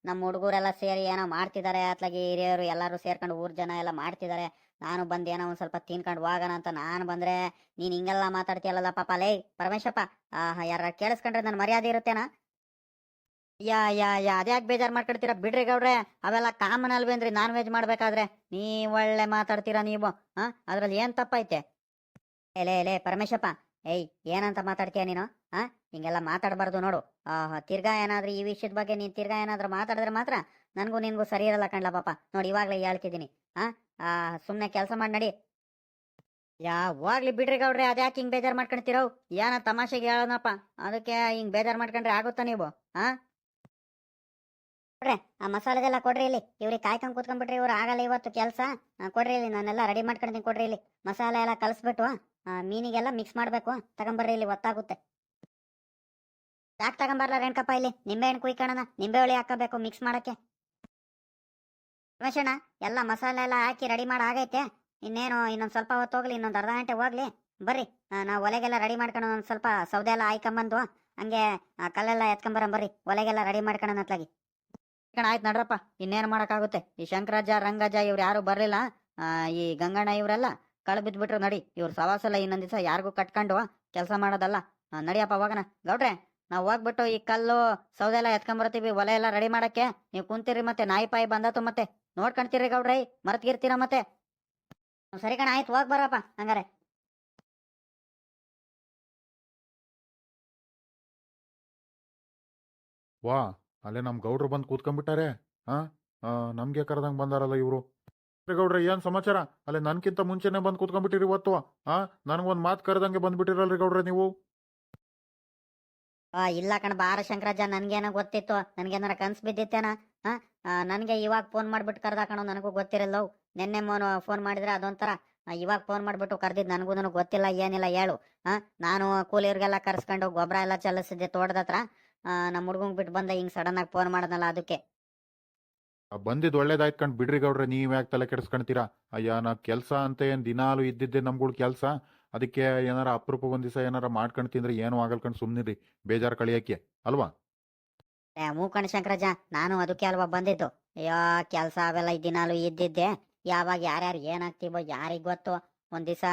ನಮ್ಮ ಹುಡುಗರೆಲ್ಲ ಸೇರಿ ಏನೋ ಮಾಡ್ತಿದ್ದಾರೆ ಅತ್ಲಾಗಿ ಹಿರಿಯರು ಎಲ್ಲರೂ ಸೇರ್ಕೊಂಡು ಊರ್ ಜನ ಎಲ್ಲ ಮಾಡ್ತಿದ್ದಾರೆ ನಾನು ಬಂದು ಏನೋ ಒಂದ್ ಸ್ವಲ್ಪ ತಿನ್ಕೊಂಡು ಹೋಗೋಣ ಅಂತ ನಾನು ಬಂದ್ರೆ, ನೀನ್ ಹಿಂಗೆಲ್ಲ ಮಾತಾಡ್ತೀಯಲ್ಲ ಪಾಪ. ಲೇ ಪರಮೇಶಪ್ಪ ಆಹಾ, ಯಾರ ಕೇಳಿಸ್ಕೊಂಡ್ರೆ ನನ್ನ ಮರ್ಯಾದೆ ಇರುತ್ತೇನಾ? ಯಾ ಯಾ ಯಾ, ಅದ್ಯಾಕೆ ಬೇಜಾರ್ ಮಾಡ್ಕೊಡ್ತೀರಾ ಬಿಡ್ರಿ ಗೌಡ್ರೆ, ಅವೆಲ್ಲ ಕಾಮನ್ ಅಲ್ವೇನ್ರಿ ನಾನ್ ವೆಜ್ ಮಾಡ್ಬೇಕಾದ್ರೆ. ನೀ ಒಳ್ಳೆ ಮಾತಾಡ್ತೀರಾ ನೀವು? ಹಾ, ಅದ್ರಲ್ಲಿ ಏನ್ ತಪ್ಪೈತೆ? ಎಲೆ ಎಲೆ ಪರಮೇಶಪ್ಪ ಏಯ್, ಏನಂತ ಮಾತಾಡ್ತೀಯ ನೀನು? ಹಾ ಹಿಂಗೆಲ್ಲ ಮಾತಾಡಬಾರ್ದು ನೋಡು. ತಿರ್ಗಾ ಏನಾದ್ರೂ ಈ ವಿಷಯದ ಬಗ್ಗೆ ನೀನ್ ತಿರ್ಗಾ ಏನಾದ್ರೂ ಮಾತಾಡಿದ್ರೆ ಮಾತ್ರ ನನಗೂ ನಿನ್ಗೂ ಸರಿ ಇರಲ್ಲ ಕಣ್ಲ ಪಾಪ. ನೋಡಿ ಇವಾಗ್ಲೇ ಹೇಳ್ತಿದ್ದೀನಿ. ಆ? ಸುಮ್ನೆ ಕೆಲಸ ಮಾಡಿ ನಡಿ. ಯಾವಾಗ್ಲಿ ಬಿಡ್ರಿ ಗೌಡ್ರಿ ಅದ್ಯಾಕೆ ಹಿಂಗ್ ಬೇಜಾರ್ ಮಾಡ್ಕೊಂತೀರೋ ಏನ ತಮಾಷೆಗೆ ಹೇಳೋಣಪ್ಪ ಅದಕ್ಕೆ ಹಿಂಗ್ ಬೇಜಾರ್ ಮಾಡ್ಕೊಂಡ್ರೆ ಆಗುತ್ತಾ ನೀವು? ಹಾ ಕೊಡ್ರಿ ಆ ಮಸಾಲೆದೆಲ್ಲ ಕೊಡ್ರಿ ಇಲ್ಲಿ. ಇವ್ರಿಗೆ ಕಾಯ್ಕೊಂಡು ಕೂತ್ಕೊಂಡ್ಬಿಟ್ರಿ ಇವ್ರು ಆಗಲ್ಲ ಇವತ್ತು ಕೆಲಸ. ಕೊಡ್ರಿ ಇಲ್ಲಿ ನಾನೆಲ್ಲ ರೆಡಿ ಮಾಡ್ಕೊಂಡಿದ್ದೀನಿ ಕೊಡ್ರಿ ಇಲ್ಲಿ. ಮಸಾಲೆ ಎಲ್ಲ ಕಲಸ್ಬಿಟ್ಟು ಆ, ಮೀನಿಗೆಲ್ಲ ಮಿಕ್ಸ್ ಮಾಡ್ಬೇಕು. ತಗೊಂಬರ್ರಿ ಇಲ್ಲಿ ಒತ್ತಾಗುತ್ತೆ ಯಾಕೆ ತಗೊಂಬರ್ಲ ರೇಣಕಪ್ಪ ಇಲ್ಲಿ? ನಿಂಬೆ ಹಣ್ಣು ಕುಯ್ಕೊಳ್ಳೋಣ ನಿಂಬೆ ಹುಳಿ ಹಾಕಬೇಕು ಮಿಕ್ಸ್ ಮಾಡಕ್ಕೆ. ರಮೇಶಣ್ಣ, ಎಲ್ಲ ಮಸಾಲೆ ಎಲ್ಲ ಹಾಕಿ ರೆಡಿ ಮಾಡಿ ಆಗೈತೆ. ಇನ್ನೇನು, ಇನ್ನೊಂದು ಸ್ವಲ್ಪ ಹೊತ್ತು ಹೋಗ್ಲಿ, ಇನ್ನೊಂದು ಅರ್ಧ ಗಂಟೆ ಹೋಗ್ಲಿ. ಬರ್ರಿ ನಾವು ಒಲೆಗೆಲ್ಲ ರೆಡಿ ಮಾಡ್ಕೊಂಡು ಒಂದು ಸ್ವಲ್ಪ ಸೌದೆ ಎಲ್ಲ ಹಾಯ್ಕೊಂಬಂದು, ಹಂಗೆ ಕಲ್ಲೆಲ್ಲ ಎತ್ಕೊಂಬರಂ ಬರ್ರಿ. ಒಲೆಗೆಲ್ಲ ರೆಡಿ ಮಾಡ್ಕೊಳ್ಳೋಣ ಅತ್ಲಾಗಿ. ಕಣ ಆಯ್ತು ನಡ್ರಪ್ಪ. ಇನ್ನೇನು ಮಾಡೋಕ್ಕಾಗುತ್ತೆ? ಈ ಶಂಕರಾಜ, ರಂಗಜ ಇವ್ರು ಯಾರು ಬರಲಿಲ್ಲ. ಈ ಗಂಗಣ್ಣ ಇವರೆಲ್ಲ ಕಳು ಬಿದ್ದುಬಿಟ್ರು ನಡಿ. ಇವ್ರು ಸವಾಸಲ್ಲ ಇನ್ನೊಂದು ದಿವಸ ಯಾರಿಗೂ ಕಟ್ಕೊಂಡು ಕೆಲಸ ಮಾಡೋದಲ್ಲ. ನಡಿಯಪ್ಪ, ಹೋಗೋಣ. ಗೌಡ್ರೆ ನಾವು ಹೋಗ್ಬಿಟ್ಟು ಈ ಕಲ್ಲು, ಸೌದೆ ಎಲ್ಲ ಎತ್ಕೊಂಬರ್ತೀವಿ, ಒಲೆ ಎಲ್ಲ ರೆಡಿ ಮಾಡಕ್ಕೆ. ನೀವು ಕುಂತೀರಿ ಮತ್ತೆ, ನಾಯಿ ಪಾಯಿ ಬಂದತು ಮತ್ತೆ. ನೋಡ್ಕೊಂತೀರಿ ಗೌಡ್ರಿ, ಮರ್ತ್ಗಿರ್ತೀರ ಮತ್ತೆ. ಸರಿ ಕಣ, ಆಯ್ತು, ಹೋಗ್ ಬರಪ್ಪ, ಹಂಗಾರೆ. ವಾ, ಅಲ್ಲೇ ನಮ್ಮ ಗೌಡ್ರು ಬಂದು ಕೂತ್ಕೊಂಡ್ಬಿಟ್ಟಾರೆ ಹಾ ನಮ್ಗೆ ಕರೆದಂಗೆ ಬಂದಾರಲ್ಲ ಇವರು. ಗೌಡ್ರೆ, ಏನ್ ಸಮಾಚಾರ? ಅಲ್ಲೇ ನನ್ಕಿಂತ ಮುಂಚೆನೆ ಬಂದು ಕೂತ್ಕೊಂಡ್ಬಿಟ್ಟಿರಿ ಇವತ್ತು. ಹಾ, ನನಗೊಂದು ಮಾತು ಕರೆದಂಗೆ ಬಂದ್ಬಿಟ್ಟಿರಲ್ರಿ ಗೌಡ್ರೆ ನೀವು. ಆ, ಇಲ್ಲ ಕಣ ಬಾರ ಶಂಕರಾಜ ನನ್ಗೇನೋ ಗೊತ್ತಿತ್ತು. ನನ್ಗೇನಾರ ಕನ್ಸ್ ಬಿದ್ದಿತ್ತೇನ? ಹಾ ನನಗೆ ಇವಾಗ ಫೋನ್ ಮಾಡ್ಬಿಟ್ಟು ಕರ್ದ ಕಣ ನನಗೂ ಗೊತ್ತಿರಲ್ಲವು. ನಿನ್ನೆ ಮೋನು ಫೋನ್ ಮಾಡಿದ್ರೆ ಅದೊಂಥರ ಇವಾಗ ಫೋನ್ ಮಾಡ್ಬಿಟ್ಟು ಕರ್ದಿದ್ ನನಗೂ ನನಗೆ ಗೊತ್ತಿಲ್ಲ ಏನಿಲ್ಲ ಹೇಳು. ಹಾ ನಾನು ಕೂಲಿಯವ್ರಿಗೆಲ್ಲ ಕರ್ಸ್ಕೊಂಡು ಗೊಬ್ಬರ ಎಲ್ಲ ಚಲಿಸಿದ್ದೆ ತೋಟದ ಹತ್ರ. ನಮ್ಮ ಹುಡ್ಗಂಗ್ ಬಿಟ್ಟು ಬಂದ ಹಿಂಗ್ ಸಡನ್ ಆಗಿ ಫೋನ್ ಮಾಡದಲ್ಲ ಅದಕ್ಕೆ. ಬಂದಿದ್ದು ಒಳ್ಳೇದಾಯ್ತು ಕಂಡು ಬಿಡ್ರಿ ಗೌಡ್ರೆ ನೀವ್ ಯಾಕೆ ತಲೆ ಕೆಡಿಸ್ಕೊಂತೀರಾ ಅಯ್ಯ ನಾ ಕೆಲಸ ಅಂತ ಏನ್ ದಿನಾಲು ಇದ್ದಿದ್ದೆ ನಮ್ಗಳ ಕೆಲಸ? ಅದಕ್ಕೆ ಏನಾರ ಅಪರೂಪ ಒಂದ್ ದಿವಸ ಏನಾರ ಮಾಡ್ಕೊಂಡು ತಿಂದ್ರೆ ಏನು ಆಗಲ್ಕಂಡು ಸುಮ್ಮನಿರಿ ಬೇಜಾರು ಕಳಿಯಕ್ಕೆ, ಅಲ್ವಾ? ಹ್ಞೂ ಕಣ ಶಂಕರಾಜ ನಾನು ಅದಕ್ಕೆ ಅಲ್ವಾ ಬಂದಿದ್ದು? ಅಯ್ಯೋ, ಕೆಲಸ ಅವೆಲ್ಲ ದಿನಾಲು ಇದ್ದಿದ್ದೆ. ಯಾವಾಗ ಯಾರ್ಯಾರು ಏನಾಗ್ತೀವೋ ಯಾರಿಗ್ ಗೊತ್ತು? ಒಂದ್ ದಿವಸ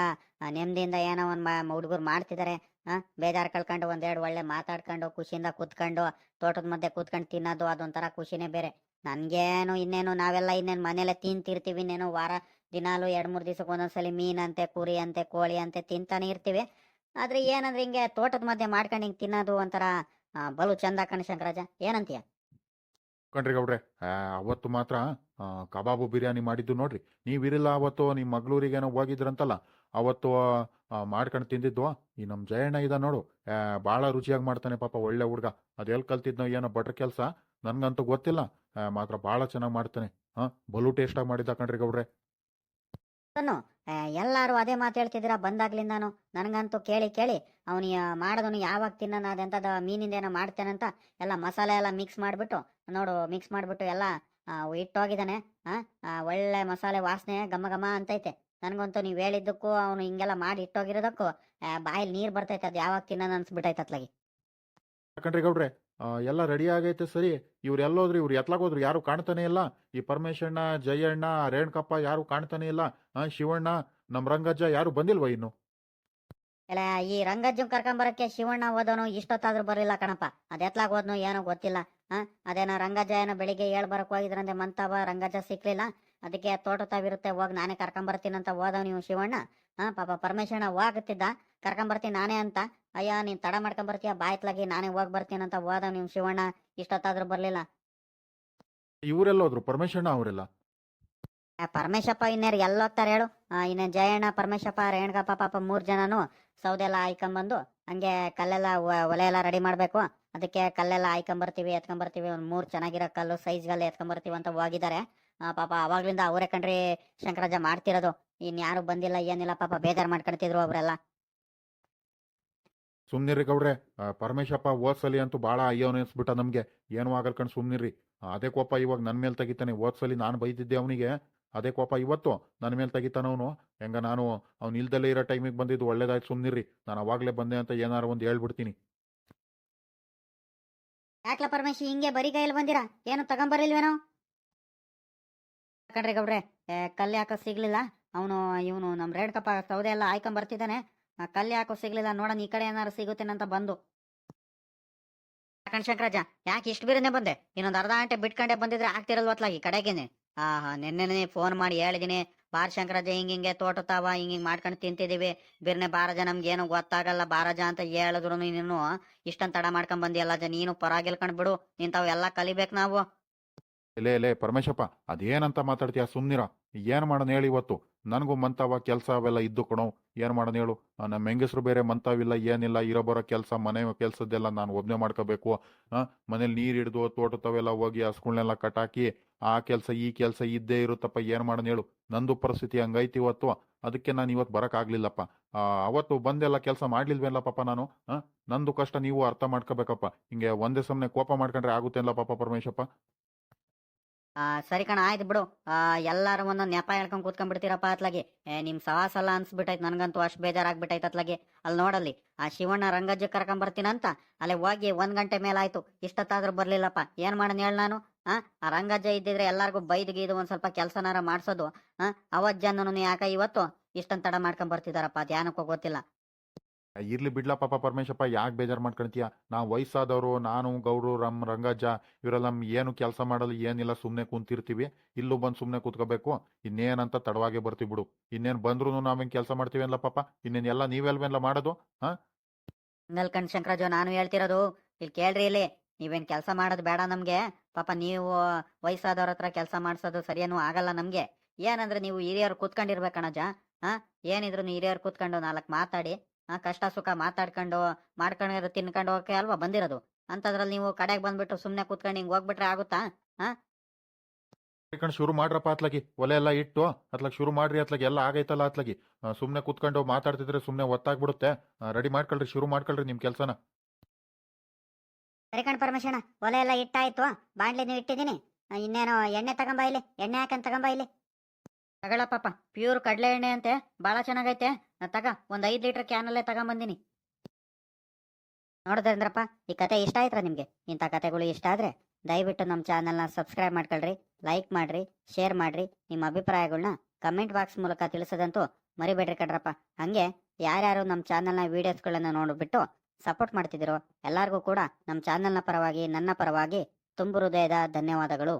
ನೆಮ್ಮದಿಯಿಂದ ಏನೋ ಒಂದ್ ಹುಡುಗರು ಮಾಡ್ತಿದಾರೆ, ಆ, ಬೇಜಾರ್ ಕಳ್ಕೊಂಡು ಒಂದೆರಡು ಒಳ್ಳೆ ಮಾತಾಡ್ಕೊಂಡು, ಖುಷಿಯಿಂದ ಕುತ್ಕೊಂಡು, ತೋಟದ ಮಧ್ಯೆ ಕುತ್ಕೊಂಡು ತಿನ್ನೋದು ಅದೊಂಥರ ಖುಷಿನೇ ಬೇರೆ. ನನ್ಗೇನು ಇನ್ನೇನು ನಾವೆಲ್ಲ ಇನ್ನೇನು ಮನೇಲೆ ತಿಂತಿರ್ತೀವಿ ಇನ್ನೇನು ವಾರ ದಿನಾಲು ಎರಡು ಮೂರು ದಿವಸಕ್ಕೆ ಒಂದೊಂದ್ಸಲಿ ಮೀನಂತೆ ಕುರಿ ಅಂತೆ ಕೋಳಿ ಅಂತೆ ತಿಂತಾನೆ ಇರ್ತೀವಿ. ಆದ್ರೆ ಏನಂದ್ರೆ ಹಿಂಗೆ ತೋಟದ ಮಧ್ಯೆ ಮಾಡ್ಕೊಂಡು ಹಿಂಗೆ ತಿನ್ನೋದು ಒಂಥರ ಬಲು ಚಂದ ಕಣ ಶಂಕರಾಜ. ಏನಂತೀಯ? ಕಣ್ರಿ ಗೌಡ್ರೆ ಅವತ್ತು ಮಾತ್ರ ಕಬಾಬು ಬಿರಿಯಾನಿ ಮಾಡಿದ್ದು ನೋಡ್ರಿ. ನೀವಿರಿಲ್ಲ ಅವತ್ತು ನಿಮ್ಮ ಮಗಳೂರಿಗೇನೋ ಹೋಗಿದ್ರಂತಲ್ಲ, ಅವತ್ತು ಮಾಡ್ಕೊಂಡು ತಿಂದಿದ್ದು, ಈ ನಮ್ಮ ಜಯಣ್ಣ ಇದ ನೋಡು. ಭಾಳ ರುಚಿಯಾಗಿ ಮಾಡ್ತಾನೆ ಪಾಪ ಒಳ್ಳೆ ಹುಡ್ಗ. ಅದು ಎಲ್ಲಿ ಕಲ್ತಿದ್ನೋ ಏನೋ ಬಟ್ರ್ ಕೆಲಸ, ನನಗಂತೂ ಗೊತ್ತಿಲ್ಲ. ಮಾತ್ರ ಭಾಳ ಚೆನ್ನಾಗಿ ಮಾಡ್ತಾನೆ. ಹಾಂ, ಬಲು ಟೇಸ್ಟಾಗಿ ಮಾಡಿದ್ದ ಕಣ್ರಿ ಗೌಡ್ರೆ. ಅನ್ನು ಎಲ್ಲಾರು ಅದೇ ಮಾತು ಹೇಳ್ತಿದ್ದೀರಾ? ಬಂದಾಗ್ಲಿಂದಾನು. ನನಗಂತೂ ಕೇಳಿ ಕೇಳಿ. ಅವನು ಮಾಡೋದನ್ನು ಯಾವಾಗ ತಿನ್ನೋಣ ಅದೆಂಥದ್ದು ಮೀನಿಂದ ಏನೋ ಮಾಡ್ತೇನಂತ ಎಲ್ಲ ಮಸಾಲೆ ಎಲ್ಲ ಮಿಕ್ಸ್ ಮಾಡಿಬಿಟ್ಟು, ನೋಡು ಮಿಕ್ಸ್ ಮಾಡಿಬಿಟ್ಟು ಎಲ್ಲ ಇಟ್ಟೋಗಿದ್ದಾನೆ. ಒಳ್ಳೆ ಮಸಾಲೆ ವಾಸನೆ ಘಮ ಘಮ ಅಂತೈತೆ. ನನಗಂತೂ ನೀವು ಹೇಳಿದ್ದಕ್ಕೂ ಅವನು ಹಿಂಗೆಲ್ಲ ಮಾಡಿ ಇಟ್ಟೋಗಿರೋದಕ್ಕೂ ಬಾಯಲ್ಲಿ ನೀರು ಬರ್ತೈತೆ, ಅದು ಯಾವಾಗ ತಿನ್ನೋಣ ಅನ್ಸ್ಬಿಟ್ಟೈತೆ ಅತ್ಲಾಗಿ. ಗೌಡ್ರೆ ಎಲ್ಲ ರೆಡಿ ಆಗೈತೆ ಸರಿ. ಇವ್ರು ಎಲ್ಲೋದ್ರು, ಇವ್ರು ಎತ್ಲಾಗೋದ್ರು ಯಾರು ಕಾಣ್ತಾನೆ ಇಲ್ಲ. ಈ ಪರಮೇಶಣ್ಣ ಜಯಣ್ಣ ರೇಣುಕಪ್ಪ ಯಾರು ಕಾಣ್ತಾನೆ ಇಲ್ಲ. ಶಿವಣ್ಣ, ನಮ್ ರಂಗಜ್ಜ ಯಾರು ಬಂದಿಲ್ವ ಇನ್ನು? ಎಲ್ಲ ಈ ರಂಗಜ್ಜನ್ ಕರ್ಕೊಂಬರಕ್ಕೆ ಶಿವಣ್ಣ ಓದೋನು ಇಷ್ಟೊತ್ತಾದ್ರೂ ಬರಲಿಲ್ಲ ಕಣಪ್ಪ. ಅದ್ ಎತ್ಲಾಗ ಹೋದ್ನು ಏನೋ ಗೊತ್ತಿಲ್ಲ. ಹಾ ಅದೇನೋ ರಂಗಜ್ಜ ಏನೋ ಬೆಳಿಗ್ಗೆ ಏಳ್ ಬರಕ್ ಹೋಗಿದ್ರಂತೆ, ಮಂತವ ರಂಗಜ್ಜ ಸಿಕ್ಲಿಲ್ಲ. ಅದಕ್ಕೆ ತೋಟ ತಾವಿರುತ್ತೆ, ಹೋಗಿ ನಾನೇ ಕರ್ಕೊಂಬರ್ತೀನಿ ಅಂತ ಹೋದವ್ ನೀವು ಶಿವಣ್ಣ. ಹಾ ಪಾಪ ಪರಮೇಶಣ್ಣ ಹೋಗುತ್ತಿದ್ದ ಕರ್ಕೊಂಬರ್ತೀನಿ ನಾನೇ ಅಂತ. ಅಯ್ಯ ನೀನ್ ತಡ ಮಾಡ್ಕೊಂಬರ್ತೀಯ ಬಾಯ್ತ್ಲಾಗಿ ನಾನೇ ಹೋಗ್ ಬರ್ತೀನಿ ಅಂತ ಹೋದ ನೀವು ಶಿವಣ್ಣ. ಇಷ್ಟೊತ್ತಾದ್ರೂ ಬರ್ಲಿಲ್ಲ. ಇವರೆಲ್ಲೋದ್ರು? ಪರಮೇಶಣ್ಣ ಅವರೆಲ್ಲ? ಪರಮೇಶಪ್ಪ ಇನ್ಯಾರು? ಎಲ್ಲ ಹೋಗ್ತಾರೆ ಹೇಳು. ಇನ್ನ ಇನ್ನೇನ್ ಜಯಣ್ಣ ಪರಮೇಶಪ್ಪ ರೇಣುಕಪ್ಪ ಪಾಪ ಮೂರ್ ಜನನು ಸೌದೆ ಎಲ್ಲ ಹಾಯ್ಕೊಂಬಂದು ಹಂಗೆ ಕಲ್ಲೆಲ್ಲ ಒಲೆ ಎಲ್ಲ ರೆಡಿ ಮಾಡ್ಬೇಕು. ಅದಕ್ಕೆ ಕಲ್ಲೆಲ್ಲ ಹಾಯ್ಕೊಂಬರ್ತೀವಿ ಎತ್ಕೊಂಬರ್ತೀವಿ. ಒಂದ್ ಮೂರ್ ಚೆನ್ನಾಗಿರೋ ಕಲ್ಲು ಸೈಜ್ಗೆಲ್ಲ ಎತ್ಕೊಂಬರ್ತೀವಿ ಅಂತ ಹೋಗಿದ್ದಾರೆ. ಆ, ಪಾಪ ಅವಾಗ್ಲಿಂದ ಅವರೇ ಕಣ್ರಿ ಶಂಕರಾಜ ಮಾಡ್ತಿರೋದು. ಇನ್ ಯಾರು ಬಂದಿಲ್ಲ ಏನಿಲ್ಲ ಪಾಪ ಬೇಜಾರ್ ಮಾಡ್ಕೊಳ್ತಿದ್ರು ಅವ್ರೆಲ್ಲ. ಸುಮ್ನಿರಿ ಗೌಡ್ರೆ. ಪರಮೇಶಪ್ಪ ಓದ್ಸಲಿ ಅಂತೂ ಭಾಳ ಅಯ್ಯೋ ಅನಿಸ್ಬಿಟ್ಟ ನಮಗೆ. ಏನೂ ಕಣ್ ಸುಮ್ನಿರಿ ಅದೇ ಕೋಪ ಇವಾಗ ನನ್ನ ಮೇಲೆ ತೆಗಿತಾನೆ. ಓದ್ಸಲಿ ನಾನು ಬೈದಿದ್ದೆ ಅವನಿಗೆ. ಅದೇ ಕೋಪ ಇವತ್ತು ನನ್ನ ಮೇಲೆ ತೆಗಿತಾನ ಅವನು. ಹೆಂಗ ನಾನು ಅವ್ನು ಇಲ್ದಲ್ಲೇ ಇರೋ ಟೈಮಿಗೆ ಬಂದಿದ್ದು ಒಳ್ಳೇದಾಯ್ತು ಸುಮ್ನಿರಿ ನಾನು ಅವಾಗಲೇ ಬಂದೆ ಅಂತ ಏನಾರು ಒಂದು ಹೇಳ್ಬಿಡ್ತೀನಿ. ಯಾಕ್ಲ ಪರಮೇಶ್, ಹಿಂಗೆ ಬರೀ ಕೈಯಲ್ಲಿ ಬಂದಿರಾ? ಏನು ತಗೊಂಬರಿಲ್ವೇನೋ ಕಣ್ರಿ ಗೌಡ್ರೆ ಕಲ್ಲು ಯಾಕೋ ಸಿಗ್ಲಿಲ್ಲ. ಅವನು, ಇವನು ನಮ್ ರೇಡ್ಕಪ್ಪ ಸೌದೆ ಎಲ್ಲ ಆಯ್ಕೊಂಡ್ ಬರ್ತಿದ್ದಾನೆ. ಆ, ಕಲ್ಲು ಯಾಕೋ ಸಿಗ್ಲಿಲ್ಲ ನೋಡೋಣ ಈ ಕಡೆ ಏನಾರು ಸಿಗುತ್ತೇನಂತ ಬಂದು. ಶಂಕರಾಜ ಯಾಕೆ ಇಷ್ಟು ಬೇರೆನೆ ಬಂದೆ? ಇನ್ನೊಂದು ಅರ್ಧ ಗಂಟೆ ಬಿಟ್ಕೊಂಡೆ ಬಂದಿದ್ರೆ ಆಗ್ತಿರಲ್ವತ್ಲಾಗಿ ಕಡೆಗೇನೆ? ಹಾ ಹಾ ನಿನ್ನೆನೆ ಫೋನ್ ಮಾಡಿ ಹೇಳಿದೀನಿ. ಬಾರ್ ಶಂಕರಾಜ ಹಿಂಗ ಹಿಂಗೆ ತೋಟತಾವ ಹಿಂಗ್ ಹಿಂಗ್ ಮಾಡ್ಕೊಂಡು ತಿಂತಿದೀವಿ. ಬಿರ್ನೆ ಬಾರಜ ನಮ್ಗೆ ಏನು ಗೊತ್ತಾಗಲ್ಲ ಬಾರಜ ಅಂತ ಹೇಳಿದ್ರು ನೀನು. ಇಷ್ಟೊಂದು ತಡ ಮಾಡ್ಕೊಂಡ್ ಬಂದಿಯಲ್ಲ ಜ ನೀನು ಪರಾಗಿಲ್ಕೊಂಡ್ ಬಿಡು. ನಿಂತಾವ್ ಎಲ್ಲಾ ಕಲಿಬೇಕು ನಾವು. ಲೇ ಲೇ ಪರಮೇಶಪ್ಪ ಅದೇನಂತ ಮಾತಾಡ್ತೀಯ? ಸುಮ್ನಿರ. ಏನು ಮಾಡೋಣ ಹೇಳಿ ಇವತ್ತು? ನನಗೂ ಮಂತಾವ ಕೆಲಸ ಅವೆಲ್ಲ ಇದ್ದು ಕೊಡೋ ಏನು ಮಾಡೋಣ ಹೇಳು? ನಮ್ಮ ಹೆಂಗಸರು ಬೇರೆ ಮಂತಾವಿಲ್ಲ ಏನಿಲ್ಲ ಇರೋ ಬರೋ ಕೆಲಸ ಮನೆ ಕೆಲಸದ್ದೆಲ್ಲ ನಾನು ಒಬ್ಬನೇ ಮಾಡ್ಕೋಬೇಕು. ಮನೇಲಿ ನೀರು ಹಿಡಿದು ತೋಟದವೆಲ್ಲ ಹೋಗಿ ಹಸ್ಗಳ್ನೆಲ್ಲ ಕಟಾಕಿ ಆ ಕೆಲಸ ಈ ಕೆಲಸ ಇದ್ದೇ ಇರುತ್ತಪ್ಪ ಏನು ಮಾಡೋಣ ಹೇಳು? ನಂದು ಪರಿಸ್ಥಿತಿ ಹಂಗೈತಿ ಇವತ್ತು. ಅದಕ್ಕೆ ನಾನು ಇವತ್ತು ಬರೋಕ್ಕಾಗ್ಲಿಲ್ಲಪ್ಪ. ಆ, ಅವತ್ತು ಬಂದೆಲ್ಲ ಕೆಲಸ ಮಾಡ್ಲಿಲ್ವೇನಲ್ಲ ಪಾಪ ನಾನು ನಂದು ಕಷ್ಟ ನೀವು ಅರ್ಥ ಮಾಡ್ಕೋಬೇಕಪ್ಪ. ಹಿಂಗೆ ಒಂದೇ ಸಮನೆ ಕೋಪ ಮಾಡ್ಕೊಂಡ್ರೆ ಆಗುತ್ತೇನಲ್ಲ ಪಾಪ ಪರಮೇಶಪ್ಪ? ಸರಿ ಕಣ, ಆಯ್ತು ಬಿಡು. ಆ, ಎಲ್ಲಾರು ಒಂದೊಂದು ನೆಪ ಹೇಳ್ಕೊಂಡ್ ಕೂತ್ಕೊಂಡ್ಬಿಡ್ತೀರಪ್ಪ ಅತ್ಲಾಗೆ. ನಿಮ್ ಸವಾಸಲ್ಲ ಅನ್ಸ್ಬಿಟ್ಟೈತ್ ನನ್ಗಂತೂ ಅಷ್ಟು ಬೇಜಾರಾಗ್ಬಿಟ್ಟೈತೆ ಅತ್ಲಾಗೆ. ಅಲ್ಲಿ ನೋಡಲ್ಲಿ, ಆ ಶಿವಣ್ಣ ರಂಗಜ್ಜ ಕರ್ಕೊಂಡ್ ಬರ್ತೀನಂತ ಅಲ್ಲಿ ಹೋಗಿ ಒಂದ್ ಗಂಟೆ ಮೇಲಾಯ್ತು. ಇಷ್ಟತ್ತಾದ್ರೂ ಬರ್ಲಿಲ್ಲಪ್ಪ. ಏನ್ ಮಾಡೋಣ ಹೇಳ ನಾನು? ಆ ಆ ರಂಗಜ್ಜ ಇದ್ದಿದ್ರೆ ಎಲ್ಲಾರ್ಗೂ ಬೈದ್ ಗೀದು ಒಂದ್ ಸ್ವಲ್ಪ ಕೆಲ್ಸನಾರ ಮಾಡ್ಸೋದು. ಆ, ಅವತ್ ಜನನು ಯಾಕ ಇವತ್ತು ಇಷ್ಟೊಂದು ತಡ ಮಾಡ್ಕೊಂಡ್ ಬರ್ತಿದಾರಪ್ಪ ಧ್ಯಾನಕ್ಕೆ ಗೊತ್ತಿಲ್ಲ. ಇರ್ಲಿ ಬಿಡ್ಲಾ ಪಾಪ ಪರಮೇಶಪ್ಪ, ಯಾಕೆ ಬೇಜಾರು ಮಾಡ್ಕೊಂತೀಯ ನಾವು ವಯಸ್ಸಾದವರು, ನಾನು ಗೌರು ರಮ್, ರಂಗಜ್ಜ, ಇವರೆಲ್ಲ ಏನು ಕೆಲಸ ಮಾಡಲ್ಲ, ಏನಿಲ್ಲ ಸುಮ್ಮನೆ ಕುಂತಿರ್ತೀವಿ. ಇಲ್ಲೂ ಬಂದು ಸುಮ್ಮನೆ ಕೂತ್ಕೋಬೇಕು. ಇನ್ನೇನಂತ ತಡವಾಗೆ ಬರ್ತೀವಿ ಬಿಡು. ಇನ್ನೇನು ಬಂದ್ರು ನಾವೇನು ಕೆಲಸ ಮಾಡ್ತೀವಿ ಅಲ್ಲ ಪಾಪ? ಇನ್ನೇನು ಎಲ್ಲ ನೀವೆಲ್ವೆಲ್ಲ ಮಾಡೋದು? ನೆಲ್ಕಂಡ್ ಶಂಕರಾಜು ನಾನು ಹೇಳ್ತಿರೋದು, ಇಲ್ಲಿ ಕೇಳ್ರಿ ಇಲ್ಲಿ. ನೀವೇನ್ ಕೆಲಸ ಮಾಡೋದು ಬೇಡ ನಮ್ಗೆ. ಪಾಪ ನೀವು ವಯಸ್ಸಾದವ್ರ ಹತ್ರ ಕೆಲಸ ಮಾಡ್ಸೋದು ಸರಿಯೇನು ಆಗಲ್ಲ ನಮ್ಗೆ. ಏನಂದ್ರೆ ನೀವು ಹಿರಿಯರು ಕೂತ್ಕೊಂಡಿರ್ಬೇಕಣಜ ಹಾ? ಏನಿದ್ರು ಹಿರಿಯರು ಕೂತ್ಕೊಂಡು ನಾಲ್ಕು ಮಾತಾಡಿ. ಹಾ ಕಷ್ಟ ಸುಖ ಮಾತಾಡ್ಕೊಂಡು ಮಾಡ್ಕೊಂಡು ತಿನ್ಕೊಂಡು ಹೋಗಕ್ಕೆ ಅಲ್ವಾ ಬಂದಿರೋದು? ಅಂತದ್ರಲ್ಲಿ ನೀವು ಕಡೆಗೆ ಬಂದ್ಬಿಟ್ಟು ಸುಮ್ನೆ ಕೂತ್ಕೊಂಡು ಹಿಂಗ್ ಹೋಗ್ಬಿಟ್ರೆ ಆಗುತ್ತಾ? ಕಣ್ ಶುರು ಮಾಡ್ರಪ್ಪ ಅತ್ಲಾಗಿ. ಒಲೆ ಎಲ್ಲ ಇಟ್ಟು ಅತ್ಲಾಗ ಶುರು ಮಾಡ್ರಿ ಅತ್ಲಾಗಿ. ಎಲ್ಲ ಆಗೈತಲ್ಲ ಅತ್ಲಾಗಿ. ಸುಮ್ಮನೆ ಕೂತ್ಕೊಂಡು ಮಾತಾಡ್ತಿದ್ರೆ ಸುಮ್ಮನೆ ಒತ್ತಾಗ್ಬಿಡುತ್ತೆ. ರೆಡಿ ಮಾಡ್ಕೊಳ್ರಿ ಶುರು ಮಾಡ್ಕೊಳ್ರಿ ನಿಮ್ಮ ಕೆಲಸನ. ಸರಿ ಕಣ್ ಪರಮೇಶಣ ಒಲೆ ಎಲ್ಲ ಇಟ್ಟಾಯ್ತು. ಬಾಂಡ್ಲಿ ನೀವು ಇಟ್ಟಿದ್ದೀನಿ. ಆ, ಇನ್ನೇನು ಎಣ್ಣೆ ತಗೊಂಬ ಇಲ್ಲಿ ಎಣ್ಣೆ ಹಾಕಂತ ತಗೊಂಬ ಇಲ್ಲಿ. ತಗೊಳ ಪಾಪ ಪ್ಯೂರ್ ಕಡಲೆ ಎಣ್ಣೆ ಅಂತೆ ಭಾಳ ಚೆನ್ನಾಗೈತೆ. ನಾ ತಗ, ಒಂದ್ ಐದ್ ಲೀಟರ್ ಕ್ಯಾನಲ್ಲೇ ತಗೊಂಬಂದಿನಿ. ನೋಡಿದ್ರೇಂದ್ರಪ್ಪ ಈ ಕತೆ ಇಷ್ಟ ಆಯ್ತಾ ನಿಮ್ಗೆ? ಇಂಥ ಕತೆಗಳು ಇಷ್ಟ ಆದ್ರೆ ದಯವಿಟ್ಟು ನಮ್ಮ ಚಾನಲ್ನ ಸಬ್ಸ್ಕ್ರೈಬ್ ಮಾಡ್ಕೊಳ್ರಿ ಲೈಕ್ ಮಾಡ್ರಿ ಶೇರ್ ಮಾಡ್ರಿ. ನಿಮ್ಮ ಅಭಿಪ್ರಾಯಗಳನ್ನ ಕಮೆಂಟ್ ಬಾಕ್ಸ್ ಮೂಲಕ ತಿಳಿಸೋದಂತೂ ಮರಿಬೇಡ್ರಿ ಕಣ್ರಪ್ಪ. ಹಂಗೆ ಯಾರ್ಯಾರು ನಮ್ಮ ಚಾನಲ್ನ ವಿಡಿಯೋಸ್ಗಳನ್ನ ನೋಡ್ಬಿಟ್ಟು ಸಪೋರ್ಟ್ ಮಾಡ್ತಿದ್ದೀರೋ ಎಲ್ಲರಿಗೂ ಕೂಡ ನಮ್ಮ ಚಾನಲ್ನ ಪರವಾಗಿ, ನನ್ನ ಪರವಾಗಿ ತುಂಬು ಹೃದಯದ ಧನ್ಯವಾದಗಳು.